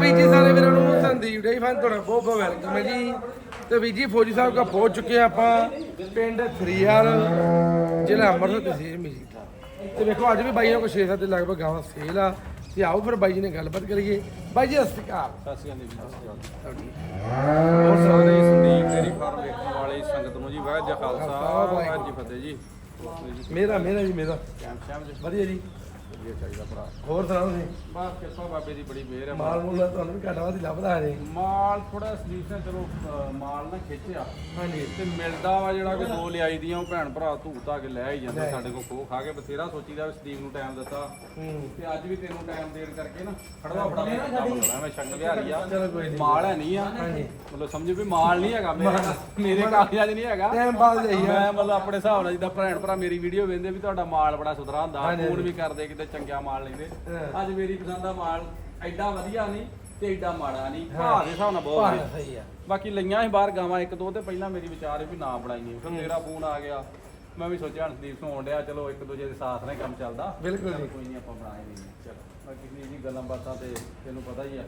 ਵੀਰ ਜੀ ਸਾਰੇ ਵੀਰਾਂ ਨੂੰ ਸੰਦੀਪ ਡੇ ਫਨ ਤੁਹਾਡਾ ਬਹੁਤ ਬਹੁਤ ਵੈਲਕਮ ਹੈ ਜੀ। ਤੇ ਵੀਰ ਜੀ ਫੌਜੀ ਸਾਹਿਬ ਕਾ ਪਹੁੰਚ ਚੁੱਕੇ ਹਾਂ ਆਪਾਂ ਪਿੰਡ ਥਰੀਆਲ ਜ਼ਿਲ੍ਹਾ ਅੰਮ੍ਰਿਤਸਰ ਤਹਿਸੀਲ ਮਜੀਠਾ ਤੇ ਵੇਖੋ ਅੱਜ ਵੀ ਬਾਈਆਂ ਕੋ 6-7 ਦੇ ਲਗਭਗ ਗਾਵਾਂ ਸੇਲ ਆ। ਤੇ ਆਓ ਫਿਰ ਬਾਈ ਜੀ ਨੇ ਗੱਲਬਾਤ ਕਰੀਏ। ਬਾਈ ਜੀ ਸਤਿ ਸ਼੍ਰੀ ਅਕਾਲ। ਸਤਿ ਸ਼੍ਰੀ ਅਕਾਲ ਜੀ ਸਤਿ ਸ਼੍ਰੀ ਅਕਾਲ ਹੋਰ ਸਾਰੇ ਸੰਦੀਪ ਤੇਰੀ ਫਾਰਮ ਵੇਖਣ ਵਾਲੇ ਸੰਗਤ ਨੂੰ ਜੀ ਵਾਹਿਗੁਰੂ ਜੀ ਖਾਲਸਾ ਵਾਹਿਗੁਰੂ ਜੀ ਫਤਿਹ ਜੀ। ਮੇਰਾ ਮੇਰਾ ਜੀ ਮੇਰਾ। ਵਧੀਆ ਜੀ। ਵਧੀਆ ਚਾਹੀਦਾ ਭਰਾ। ਹੋਰ ਸੁਣਾਓ ਤੁਸੀਂ? ਬਸ ਕਿਰਪਾ ਬਾਬੇ ਦੀ ਬੜੀ ਮਿਹਰ ਹੈ ਮਾਲ ਮੂਲ ਤੁਹਾਨੂੰ ਵੀ ਘਾਟਾ ਵਾਦੀ ਲੱਭਦਾ ਹੈ ਮਾਲ ਥੋੜਾ ਸਲੀਪ ਨਾਲ ਚਲੋ ਮਾਲ ਨਾ ਖਿੱਚਿਆ। ਹਾਂਜੀ। ਤੇ ਮਿਲਦਾ ਵਾ ਜਿਹੜਾ ਕੋਈ ਦੋ ਲਿਆਈ ਦੀਆਂ ਉਹ ਭੈਣ ਭਰਾ ਧੂਤਾ ਕੇ ਲੈ ਹੀ ਜਾਂਦੇ ਸਾਡੇ ਕੋਲ ਖੋ ਖਾ ਕੇ ਬਥੇਰਾ ਸੋਚੀਦਾ ਵੀ ਸਦੀਪ ਨੂੰ ਟਾਈਮ ਦਿੱਤਾ। ਹੂੰ। ਤੇ ਅੱਜ ਵੀ ਤੈਨੂੰ ਟਾਈਮ ਦੇਣ ਕਰਕੇ ਨਾ ਖੜਵਾ ਫੜਾ ਮੈਂ ਸ਼ੰਗ ਵਿਹਾਰੀ ਆ। ਚਲੋ ਕੋਈ ਨਹੀਂ ਮਾਲ ਹੈ ਨਹੀਂ ਆ। ਹਾਂਜੀ। ਮਤਲਬ ਸਮਝੋ ਵੀ ਮਾਲ ਨਹੀਂ ਹੈਗਾ ਮੇਰੇ ਮੇਰੇ ਕਾਗਜ਼ਾਂ 'ਚ ਨਹੀਂ ਹੈਗਾ। ਟਾਈਮ ਪਾਸ ਜਾਈ ਮੈਂ ਮਤਲਬ ਆਪਣੇ ਹਿਸਾਬ ਨਾਲ ਜਿੱਦਾਂ ਭੈਣ ਭਰਾ ਮੇਰੀ ਵੀਡੀਓ ਵੇਖਦੇ ਵੀ ਤੁਹਾਡਾ ਮਾਲ ਬੜਾ ਸੁਧਰਾ ਹੁੰਦਾ ਫੋਨ ਵੀ ਕਰਦੇ ਕਿਤੇ ਚੰਗਾ ਮਾਲ ਲੈਂਦੇ। ਹਾਂ। ਅੱਜ ਮੇਰੀ ਪਸੰਦ ਦਾ ਮਾਲ ਐਡਾ ਵਧੀਆ ਨਹੀਂ ਤੇ ਐਡਾ ਮਾੜਾ ਨਹੀਂ। ਭਾਅ ਦੇ ਹਿਸਾਬ ਨਾਲ ਬਹੁਤ ਭਾਅ ਵਧੀਆ। ਸਹੀ ਆ। ਬਾਕੀ ਲਈਆਂ ਸੀ ਬਾਹਰ ਗਾਵਾਂ ਇੱਕ ਦੋ ਤੇ ਪਹਿਲਾਂ ਮੇਰੀ ਵਿਚਾਰ ਵੀ ਨਾ ਬਣਾਈਏ ਫਿਰ ਤੇਰਾ ਫੋਨ ਆ ਗਿਆ। ਮੈਂ ਵੀ ਸੋਚਿਆ ਹਣਦੀਪ ਨੂੰ ਆਉਣ ਡਿਆ ਚਲੋ ਇੱਕ ਦੂਜੇ ਦੇ ਸਾਥ ਨਾਲ ਹੀ ਕੰਮ ਚੱਲਦਾ। ਬਿਲਕੁਲ ਚੱਲ ਜੀ। ਕੋਈ ਨਹੀਂ ਆਪਾਂ ਬਣਾਏ ਨਹੀਂ। ਚਲੋ ਬਾਕੀ ਵੀ ਜੀ ਗੱਲਾਂ ਬਾਤਾਂ ਤੇ ਤੈਨੂੰ ਪਤਾ ਹੀ ਆ।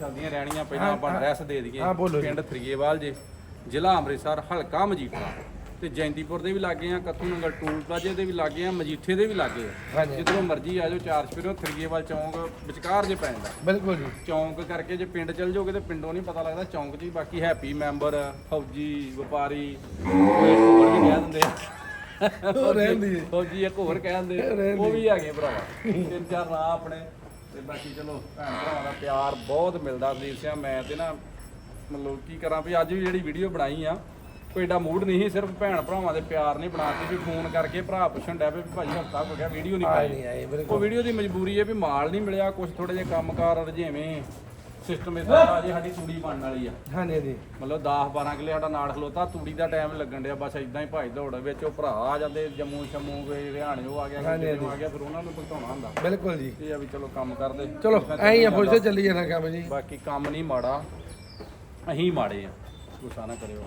ਚੱਲਦੀਆਂ ਰਹਿਣੀਆਂ ਪਹਿਲਾਂ ਆਪਾਂ ਐਡਰੈਸ ਦੇ ਦਈਏ। ਹਾਂ, ਬੋਲੋ ਜੀ। ਪਿੰਡ ਥਰੀਏਵਾਲ ਜੀ ਜ਼ਿਲ੍ਹਾ ਅੰਮ੍ਰਿਤਸਰ ਹਲਕਾ ਮਜੀਠਾ। ਤੇ ਜੈਂਤੀਪੁਰ ਦੇ ਵੀ ਲਾਗੇ ਆ ਕੱਥੂ ਨੰਗਲ ਟੂਲ ਪਲਾਜ਼ੇ ਦੇ ਵੀ ਲਾਗੇ ਆ ਮਜੀਠੇ ਦੇ ਵੀ ਲਾਗੇ ਆ। ਹਾਂਜੀ। ਜਿੱਧਰੋਂ ਮਰਜ਼ੀ ਆ ਜਾਓ ਚਾਰ ਸਪਿਰੋ ਥਰੀਏਵਾਲ ਚੌਂਕ ਵਿਚਕਾਰ ਜੇ ਪੈਂਦਾ ਬਿਲਕੁਲ ਜੀ। ਚੌਂਕ ਕਰਕੇ ਜੇ ਪਿੰਡ ਚਲ ਜਾਓਗੇ ਤੇ ਪਿੰਡੋਂ ਨਹੀਂ ਪਤਾ ਲੱਗਦਾ ਚੌਂਕ 'ਚ ਹੀ ਬਾਕੀ ਹੈਪੀ ਮੈਂਬਰ ਫੌਜੀ ਵਪਾਰੀ ਕੋਈ ਹੋਰ ਵੀ ਕਹਿ ਦਿੰਦੇ ਆ। ਉਹ ਰਹਿੰਦੀ ਹੈ। ਫੌਜੀ ਇੱਕ ਹੋਰ ਕਹਿ ਦਿੰਦੇ। ਉਹ ਵੀ ਹੈਗੇ ਭਰਾਵਾ ਤਿੰਨ ਚਾਰ ਨਾਂ ਆਪਣੇ। ਤੇ ਬਾਕੀ ਚਲੋ ਭੈਣ ਭਰਾਵਾਂ ਦਾ ਪਿਆਰ ਬਹੁਤ ਮਿਲਦਾ ਸੰਦੀਪ ਸਿੰਘ ਮੈਂ ਤੇ ਨਾ ਮਤਲਬ ਕੀ ਕਰਾਂ ਵੀ ਅੱਜ ਵੀ ਜਿਹੜੀ ਵੀਡੀਓ ਬਣਾਈ ਆ ਕੋਈ ਏਡਾ ਮੂਡ ਨਹੀਂ ਸੀ ਸਿਰਫ ਭੈਣ ਭਰਾਵਾਂ ਦੇ ਪਿਆਰ ਨਹੀਂ ਬਣਾਤੀ ਵੀ ਫੋਨ ਕਰਕੇ ਭਰਾ ਪੁੱਛਣ ਡਿਆ ਵੀ ਭਾਈ ਹਫਤਾ ਹੋ ਗਿਆ ਵੀਡੀਓ ਨਹੀਂ ਪਾਈ। ਨਹੀਂ ਉਹ ਵੀਡੀਓ ਦੀ ਮਜਬੂਰੀ ਹੈ ਵੀ ਮਾਲ ਨਹੀਂ ਮਿਲਿਆ ਕੁਝ ਥੋੜੇ ਜਿਹੇ ਕੰਮਕਾਰ ਰਜੇਵੇਂ ਸਿਸਟਮ ਇਦਾਂ ਦਾ ਅਜੇ ਸਾਡੀ ਤੂੜੀ ਬਣਨ ਵਾਲੀ ਆ। ਹਾਂਜੀ ਹਾਂਜੀ। ਮਤਲਬ 10 12 ਕਿਲੇ ਸਾਡਾ ਨਾੜ ਖਲੋਤਾ ਤੂੜੀ ਦਾ ਟਾਈਮ ਲੱਗਣ ਡਿਆ ਬਸ ਇਦਾਂ ਹੀ ਭਾਈ ਦੌੜ ਵਿੱਚ ਉਹ ਭਰਾ ਆ ਜਾਂਦੇ ਜੰਮੂ ਸ਼ਮੂ ਕੋਈ ਹਰਿਆਣੇ ਉਹ ਆ ਗਿਆ ਕਿਤੇ ਆ ਗਿਆ ਫਿਰ ਉਹਨਾਂ ਨੂੰ ਭੁਗਤਾਉਣਾ ਹੁੰਦਾ। ਬਿਲਕੁਲ ਜੀ। ਇਹ ਆ ਵੀ ਚਲੋ ਕੰਮ ਕਰਦੇ। ਚਲੋ ਐਂ ਹੀ ਆ ਸਾਹਿਬ ਚੱਲੀ ਜਾਣਾ ਕੰਮ ਜੀ। ਬਾਕੀ ਕੰਮ ਨਹੀਂ ਮਾੜਾ ਅਸੀਂ ਮਾੜੇ ਆ ਗੁੱਸਾ ਨਾ ਕਰਿਓ।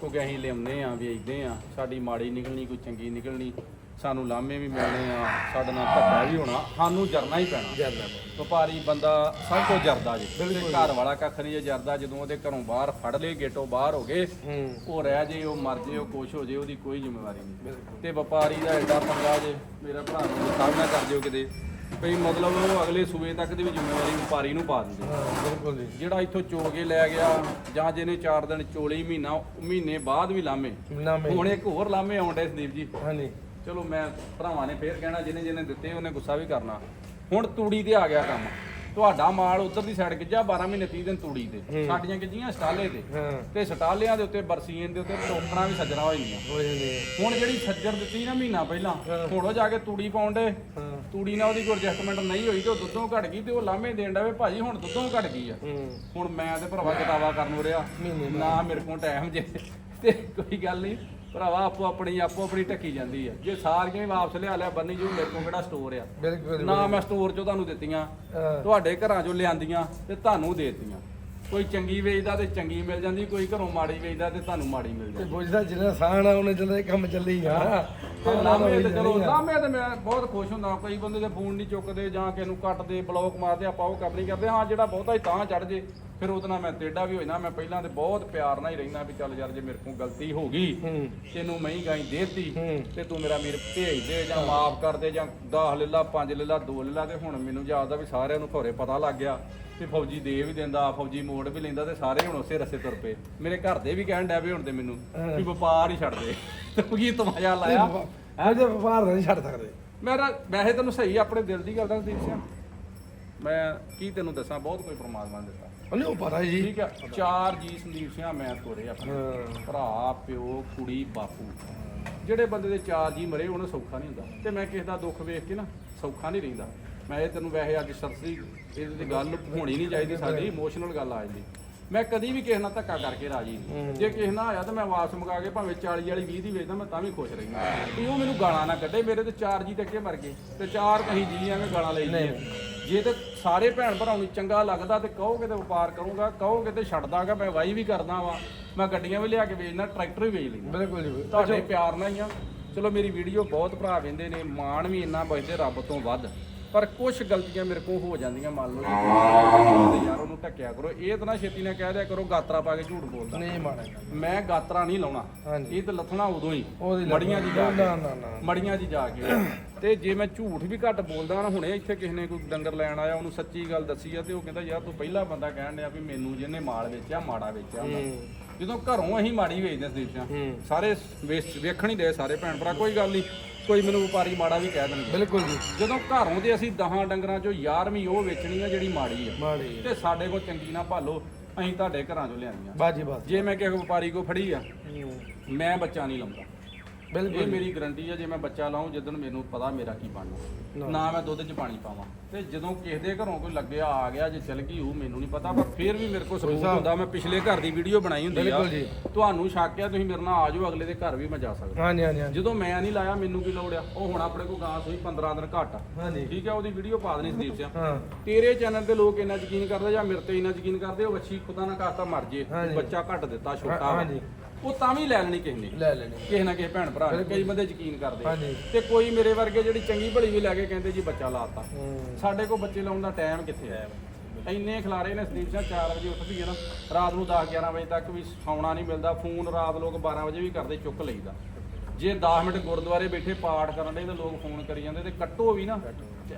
ਕਿਉਂਕਿ ਅਸੀਂ ਲਿਆਉਂਦੇ ਆ ਵੇਚਦੇ ਆ ਸਾਡੀ ਮਾੜੀ ਨਿਕਲਣੀ ਕੋਈ ਚੰਗੀ ਨਿਕਲਣੀ ਸਾਨੂੰ ਲਾਮੇ ਵੀ ਮਿਲਣੇ ਆ ਸਾਡੇ ਨਾਲ ਧੱਕਾ ਵੀ ਹੋਣਾ ਸਾਨੂੰ ਜਰਨਾ ਹੀ ਪੈਣਾ। ਵਪਾਰੀ ਬੰਦਾ ਸਭ ਤੋਂ ਜਰਦਾ ਜੀ। ਤੇ ਘਰ ਵਾਲਾ ਕੱਖ ਨਹੀਂ ਜੇ ਜਰਦਾ ਜਦੋਂ ਉਹਦੇ ਘਰੋਂ ਬਾਹਰ ਫੜ ਲਏ ਗੇਟੋਂ ਬਾਹਰ ਹੋ ਗਏ ਉਹ ਰਹਿ ਜੇ ਉਹ ਮਰ ਜੇ ਉਹ ਕੁਛ ਹੋ ਜੇ ਉਹਦੀ ਕੋਈ ਜ਼ਿੰਮੇਵਾਰੀ ਨਹੀਂ। ਤੇ ਵਪਾਰੀ ਦਾ ਐਡਾ ਪੰਗਾ ਜੇ ਮੇਰਾ ਭਰਾ ਨੂੰ ਸਾਹਬ ਨਾ ਕਰ ਦਿਓ ਕਿਤੇ। ਭਈ ਮਤਲਬ ਉਹ ਅਗਲੇ ਸੂਬੇ ਤੱਕ ਦੀ ਵੀ ਜ਼ਿੰਮੇਵਾਰੀ ਵਪਾਰੀ ਨੂੰ ਪਾ ਦਿੰਦੇ। ਬਿਲਕੁਲ ਜੀ। ਜਿਹੜਾ ਇੱਥੋਂ ਚੋ ਕੇ ਲੈ ਗਿਆ ਜਾਂ ਜਿਹਨੇ 4 ਦਿਨ ਚੋਲੀ ਮਹੀਨਾ ਮਹੀਨੇ ਬਾਅਦ ਵੀ ਲਾਮੇ। ਹੁਣ ਇੱਕ ਹੋਰ ਲਾਮੇ ਆਉਂਦੇ ਸੰਦੀਪ ਜੀ। ਹਾਂਜੀ। ਚਲੋ ਮੈਂ ਭਰਾਵਾਂ ਨੇ ਫੇਰ ਕਹਿਣਾ ਜਿਹਨੇ ਜਿਹਨੇ ਦਿੱਤੇ ਉਹਨੇ ਗੁੱਸਾ ਵੀ ਕਰਨਾ। ਹੁਣ ਤੂੜੀ ਤੇ ਆ ਗਿਆ ਕੰਮ। ਤੁਹਾਡਾ ਮਾਲ ਉਧਰ ਦੀ ਸਾਈਡ ਗਿੱਜਾ 12 ਮਹੀਨੇ 30 ਦਿਨ ਤੂੜੀ ਤੇ। ਸਾਡੀਆਂ ਗਿੱਜੀਆਂ ਸਟਾਲੇ ਤੇ। ਤੇ ਸਟਾਲਿਆਂ ਦੇ ਉੱਤੇ ਬਰਸੀਨ ਦੇ ਉੱਤੇ ਟੋਕਣਾ ਵੀ ਸੱਜਣਾ ਹੋ ਜਾਂਦੀਆਂ। ਹੋ ਜਾਂਦੇ ਆ। ਹੁਣ ਜਿਹੜੀ ਸੱਜਰ ਦਿੱਤੀ ਨਾ ਮਹੀਨਾ ਪਹਿਲਾਂ ਉਹ ਜਾ ਕੇ ਤੂੜੀ ਪਾਉਂਦੇ ਹਾਂ। ਤੂੜੀ ਨਾਲ ਉਹਦੀ ਕੋਈ ਐਡਜਸਟਮੈਂਟ ਨਹੀਂ ਹੋਈ ਤੇ ਉਹ ਦੁੱਧੋਂ ਘਟ ਗਈ ਤੇ ਉਹ ਲਾਮੇ ਦੇਣ ਡਵੇ ਭਾਜੀ ਹੁਣ ਦੁੱਧੋਂ ਘਟ ਗਈ ਆ। ਹੁਣ ਮੈਂ ਤੇ ਭਰਾਵਾ ਕਿਤਾਬਾ ਕਰਨ ਹੋ ਰਿਹਾ ਨਾ ਮੇਰੇ ਕੋਲ ਟਾਈਮ ਜੇ। ਤੇ ਕੋਈ ਗੱਲ ਨਹੀਂ। ਭਰਾਵਾ ਆਪੋ ਆਪਣੀ ਆਪੋ ਆਪਣੀ ਢੱਕੀ ਜਾਂਦੀ ਆ ਜੇ ਸਾਰੀਆਂ ਹੀ ਵਾਪਸ ਲਿਆ ਲਿਆ ਬੰਨੀ ਜੂ ਮੇਰੇ ਕੋਲ ਕਿਹੜਾ ਸਟੋਰ ਆ? ਬਿਲਕੁਲ ਨਾ ਮੈਂ ਸਟੋਰ ਚੋਂ ਤੁਹਾਨੂੰ ਦਿੱਤੀਆਂ ਤੁਹਾਡੇ ਘਰਾਂ ਚੋਂ ਲਿਆਂਦੀਆਂ ਤੇ ਤੁਹਾਨੂੰ ਦੇਤੀਆਂ। ਕੋਈ ਚੰਗੀ ਵੇਚਦਾ ਤੇ ਚੰਗੀ ਮਿਲ ਜਾਂਦੀ ਕੋਈ ਘਰੋਂ ਮਾੜੀ ਵੇਚਦਾ ਤੇ ਤੁਹਾਨੂੰ ਮਾੜੀ ਮਿਲ ਜਾਂਦੀ। ਸਾਹਿਬ ਜਿਹੜਾ ਸਾਨ ਆ ਉਹਨੇ ਚੱਲਦਾ ਇਹ ਕੰਮ ਚੱਲੀ ਆ। ਤੇ ਲਾਮੇ ਤੇ ਚਲੋ ਲਾਮੇ ਤੇ ਮੈਂ ਬਹੁਤ ਖੁਸ਼ ਹੁੰਦਾ ਕਈ ਬੰਦੇ ਦੇ ਫੋਨ ਨਹੀਂ ਚੁੱਕਦੇ ਜਾਂ ਕਿਸੇ ਨੂੰ ਕੱਟਦੇ ਬਲੌਕ ਮਾਰਦੇ ਆਪਾਂ ਉਹ ਕੰਮ ਨਹੀਂ ਕਰਦੇ। ਹਾਂ ਜਿਹੜਾ ਬਹੁਤਾ ਹੀ ਤਾਂ ਚੜ ਜੇ। ਫਿਰ ਉਹਦੇ ਨਾਲ ਮੈਂ ਟੇਡਾ ਵੀ ਹੋ ਜਾਣਾ ਮੈਂ ਪਹਿਲਾਂ ਤੇ ਬਹੁਤ ਪਿਆਰ ਨਾਲ ਹੀ ਰਹਿਣਾ ਵੀ ਚੱਲ ਯਾਰ ਜੇ ਮੇਰੇ ਕੋਲ ਗਲਤੀ ਹੋ ਗਈ ਤੈਨੂੰ ਮੈਂ ਹੀ ਗਾਈ ਦੇਤੀ ਤੇ ਤੂੰ ਮੇਰਾ ਵੀਰ ਭੇਜ ਦੇ ਜਾਂ ਮਾਫ ਕਰ ਦੇ ਜਾਂ 10 ਲੈ ਲਾ 5 ਲੈ ਲਾ 2 ਲੈ ਲਾ ਤੇ ਹੁਣ ਮੈਨੂੰ ਯਾਦ ਆ ਵੀ ਸਾਰਿਆਂ ਨੂੰ ਖੋਰੇ ਪਤਾ ਲੱਗ ਗਿਆ ਤੇ ਫੌਜੀ ਦੇ ਵੀ ਦਿੰਦਾ ਫੌਜੀ ਮੋੜ ਵੀ ਲੈਂਦਾ ਤੇ ਸਾਰੇ ਹੁਣ ਉਸੇ ਰਸੇ ਤੁਰ ਪਏ। ਮੇਰੇ ਘਰ ਦੇ ਵੀ ਕਹਿਣ ਡੈ ਵੀ ਹੁਣ ਤੇ ਮੈਨੂੰ ਵੀ ਵਪਾਰ ਹੀ ਛੱਡ ਦੇ। ਤੇ ਕੀ ਤਮਾਸ਼ਾ ਲਾਇਆ? ਹਾਂ ਜੇ ਵਪਾਰ ਨਹੀਂ ਛੱਡ ਸਕਦੇ। ਮੇਰਾ ਵੈਸੇ ਤੈਨੂੰ ਸਹੀ ਆਪਣੇ ਦਿਲ ਦੀ ਗੱਲ ਦੱਸ ਦੀਪ ਸਿੰਘ। ਮੈਂ ਕੀ ਤੈਨੂੰ ਦੱਸਾਂ ਬਹੁਤ ਕੋਈ ਪ੍ਰਮਾਤਮਾ ਨੇ ਦਿੱਤਾ। ਉਹਨੇ ਉਹ ਪਤਾ ਜੀ। ਠੀਕ ਹੈ ਚਾਰ ਜੀ ਸੰਦੀਪ ਸਿੰਘ ਮੈਂ ਤੋਰੇ ਆਪਣੇ। ਹਾਂ। ਭਰਾ ਪਿਓ ਕੁੜੀ ਬਾਪੂ। ਜਿਹੜੇ ਬੰਦੇ ਦੇ ਚਾਰ ਜੀ ਮਰੇ ਉਹਨੂੰ ਸੌਖਾ ਨਹੀਂ ਹੁੰਦਾ। ਤੇ ਮੈਂ ਕਿਸੇ ਦਾ ਦੁੱਖ ਵੇਖ ਕੇ ਨਾ ਸੌਖਾ ਨਹੀਂ ਰਹਿੰਦਾ। ਮੈਂ ਇਹ ਤੈਨੂੰ ਵੈਸੇ ਅੱਜ ਸਰਸਰੀ ਇਹਦੀ ਤੇ ਗੱਲ ਹੋਣੀ ਨਹੀਂ ਚਾਹੀਦੀ ਸਾਡੀ ਇਮੋਸ਼ਨਲ ਗੱਲ ਆ ਜਾਂਦੀ। ਮੈਂ ਕਦੀ ਵੀ ਕਿਸੇ ਨਾਲ ਧੱਕਾ ਕਰਕੇ ਰਾਜੀ ਨਹੀਂ। ਜੇ ਕਿਸੇ ਨਾਲ ਆਇਆ ਤਾਂ ਮੈਂ ਵਾਪਸ ਮੰਗਾ ਕੇ ਭਾਵੇਂ 40 ਵਾਲੀ 20 ਦੀ ਵੇਚਦਾ ਮੈਂ ਤਾਂ ਵੀ ਖੁਸ਼ ਰਹਿੰਦਾ। ਵੀ ਉਹ ਮੈਨੂੰ ਗਾਲਾਂ ਨਾ ਕੱਢੇ ਮੇਰੇ ਤੇ ਚਾਰ ਜੀ ਤੇ ਅੱਗੇ ਮਰ ਗਏ। ਤੇ ਚਾਰ ਕਹੀਂ ਜੀ ਐਵੇਂ ਗਾਲਾਂ ਲਈ ਦੀਆਂ। ਜੇ ਤੇ ਸਾਰੇ ਭੈਣ ਭਰਾਵਾਂ ਨੂੰ ਚੰਗਾ ਲੱਗਦਾ ਤੇ ਕਹੋਗੇ ਤੇ ਵਪਾਰ ਕਰੂੰਗਾ ਕਹੋਗੇ ਤੇ ਛੱਡ ਦਾਂਗਾ ਮੈਂ ਵਾਈ ਵੀ ਕਰਦਾ ਵਾਂ। ਮੈਂ ਗੱਡੀਆਂ ਵੀ ਲਿਆ ਕੇ ਵੇਚਦਾ ਟਰੈਕਟਰ ਵੀ ਵੇਚ ਲੈਂਦਾ। ਬਿਲਕੁਲ ਜੀ ਤੁਹਾਡੇ ਪਿਆਰ ਨਾਲ ਹੀ ਆ। ਚਲੋ ਮੇਰੀ ਵੀਡੀਓ ਬਹੁਤ ਭਰਾ ਵੇਂਦੇ ਨੇ ਮਾਣ ਵੀ ਇੰਨਾ ਬਚਦੇ ਰੱਬ ਤੋਂ ਵੱਧ। ਪਰ ਕੁਝ ਗਲਤੀਆਂ ਮੇਰੇ ਕੋਲ ਹੋ ਜਾਂਦੀਆਂ ਮੰਨ ਲਓ ਜੀ। ਯਾਰ ਉਹਨੂੰ ਟੱਕਿਆ ਕਰੋ। ਇਹ ਤਾਂ ਨਾ ਛੇਤੀ ਨਾਲ ਕਹਿ ਦਿਆ ਕਰੋ ਗਾਤਰਾ ਪਾ ਕੇ ਝੂਠ ਬੋਲਦਾ। ਨਹੀਂ ਮਾੜਾ। ਮੈਂ ਗਾਤਰਾ ਨਹੀਂ ਲਾਉਣਾ। ਇਹ ਤਾਂ ਲੱਥਣਾ ਉਦੋਂ ਹੀ। ਮੜੀਆਂ 'ਚ ਜਾ ਕੇ। ਨਾ ਨਾ ਨਾ ਮੜੀਆਂ 'ਚ ਜਾ ਕੇ। ਤੇ ਜੇ ਮੈਂ ਝੂਠ ਵੀ ਘੱਟ ਬੋਲਦਾ ਨਾ ਹੁਣੇ ਇੱਥੇ ਕਿਸੇ ਨੇ ਕੋਈ ਡੰਗਰ ਲੈਣ ਆਇਆ ਉਹਨੂੰ ਸੱਚੀ ਗੱਲ ਦੱਸੀ ਆ ਤੇ ਉਹ ਕਹਿੰਦਾ ਯਾਰ ਤੂੰ ਪਹਿਲਾ ਬੰਦਾ ਕਹਿਣ ਡਿਆ ਵੀ ਮੈਨੂੰ ਜਿਹਨੇ ਮਾਲ ਵੇਚਿਆ ਮਾੜਾ ਵੇਚਿਆ। ਜਦੋਂ ਘਰੋਂ ਅਸੀਂ ਮਾੜੀ ਵੇਚਦੇ ਸੀ। ਸਾਰੇ ਵੇਖਣ ਹੀ ਦੇ ਸਾਰੇ ਭੈਣ ਭਰਾ ਕੋਈ ਗੱਲ ਨਹੀਂ ਕੋਈ ਮੈਨੂੰ ਵਪਾਰੀ ਮਾੜਾ ਵੀ ਕਹਿ ਦੇਣਗੇ ਬਿਲਕੁਲ ਜੀ। ਜਦੋਂ ਘਰੋਂ ਦੇ ਅਸੀਂ 10 ਡੰਗਰਾਂ ਚੋਂ 11ਵੀਂ ਉਹ ਵੇਚਣੀ ਆ ਜਿਹੜੀ ਮਾੜੀ ਆ ਮਾੜੀ। ਤੇ ਸਾਡੇ ਕੋਲ ਚੰਗੀ ਨਾ ਭਾਲੋ ਅਸੀਂ ਤੁਹਾਡੇ ਘਰਾਂ ਚੋਂ ਲਿਆਂਦੀਆਂ ਬਾਜੀ ਬਾਤ ਜੇ ਮੈਂ ਕਿਸੇ ਵਪਾਰੀ ਕੋ ਫੜੀ ਆ। ਮੈਂ ਬੱਚਾ ਨਹੀਂ ਲਾਉਂਦਾ। ਇਹ ਬਿਲਕੁਲ ਮੇਰੀ ਗਰੰਟੀ ਆ ਜੇ ਮੈਂ ਬੱਚਾ ਲਾਉਂ ਜਦੋਂ ਮੈਨੂੰ ਪਤਾ ਮੇਰਾ ਕੀ ਬਣਨਾ। ਨਾ। ਮੈਂ ਦੁੱਧ 'ਚ ਪਾਣੀ ਪਾਵਾਂ। ਤੇ ਜਦੋਂ ਕਿਸੇ ਦੇ ਘਰੋਂ ਕੋਈ ਲੱਗਿਆ ਆ ਗਿਆ ਜੇ ਚਲ ਗਈ ਉਹ ਮੈਨੂੰ ਨਹੀਂ ਪਤਾ ਪਰ ਫਿਰ ਵੀ ਮੇਰੇ ਕੋਲ ਸਬੂਤ। ਹੁੰਦਾ। ਮੈਂ ਪਿਛਲੇ ਘਰ ਦੀ ਵੀਡੀਓ ਬਣਾਈ ਹੁੰਦੀ ਆ। ਤੁਹਾਨੂੰ ਸ਼ੱਕ ਆ ਤੁਸੀਂ ਮੇਰੇ ਨਾਲ ਆ ਜਾਓ ਅਗਲੇ ਦੇ ਘਰ ਵੀ ਮੈਂ ਜਾ ਸਕਦਾ। ਹਾਂਜੀ ਹਾਂਜੀ ਜਦੋਂ ਮੈਂ ਨਹੀਂ ਲਾਇਆ ਮੈਨੂੰ ਕੀ ਲੋੜ ਆ? ਉਹ ਹੁਣ ਆਪਣੇ ਕੋਲ ਗਾਂ ਸੋਈ 15 ਦਿਨ ਘੱਟ ਹਾਂਜੀ। ਠੀਕ ਆ ਉਹਦੀ ਵੀਡੀਓ ਪਾ ਦੇਣੀ ਸੰਦੀਪ ਹਾਂ। ਤੇਰੇ ਚੈਨਲ ਤੇ ਲੋਕ ਇੰਨਾ ਯਕੀਨ ਕਰਦੇ ਜਾਂ ਮੇਰੇ ਤੇ ਇੰਨਾ ਯਕੀਨ ਕਰਦੇ ਉਹ ਵੱਛੀ ਖੁਦਾ ਨਾ ਕਰਤਾ ਮਰ ਜੇ। ਬੱਚਾ ਘੱਟ ਦਿੱਤਾ ਛੋਟਾ। ਉਹ ਤਾਂ ਵੀ ਲੈ ਲੈਣੀ ਕਿਸੇ ਨੇ ਲੈ ਲੈਣੇ। ਕਿਸੇ ਨਾ ਕਿਸੇ ਭੈਣ ਭਰਾ ਨੇ ਕਈ ਬੰਦੇ ਯਕੀਨ ਕਰਦੇ। ਹਾਂਜੀ। ਤੇ ਕੋਈ ਮੇਰੇ ਵਰਗੇ ਜਿਹੜੀ ਚੰਗੀ ਭਲੀ ਵੀ ਲੈ ਕੇ ਕਹਿੰਦੇ ਜੀ ਬੱਚਾ ਲਾਤਾ ਹੂੰ। ਸਾਡੇ ਕੋਲ ਬੱਚੇ ਲਾਉਣ ਦਾ ਟਾਈਮ ਕਿੱਥੇ ਆਇਆ ਵਾ? ਇੰਨੇ ਖਿਲਾਰੇ ਨੇ ਸੰਦੀਪ ਸਿੰਘ 4 ਵਜੇ ਉੱਠਦੀ ਹੈ ਨਾ ਰਾਤ ਨੂੰ 10 11 ਵਜੇ ਤੱਕ ਵੀ ਸੌਣਾ ਨਹੀਂ ਮਿਲਦਾ। ਫੋਨ ਰਾਤ ਲੋਕ 12 ਵਜੇ ਵੀ ਕਰਦੇ ਚੁੱਕ ਲਈਦਾ। ਜੇ 10 ਮਿੰਟ ਗੁਰਦੁਆਰੇ ਬੈਠੇ ਪਾਠ ਕਰਨ ਦੇ ਤੇ ਲੋਕ ਫੋਨ ਕਰੀ ਜਾਂਦੇ ਤੇ ਕੱਟੋ ਵੀ ਨਾ।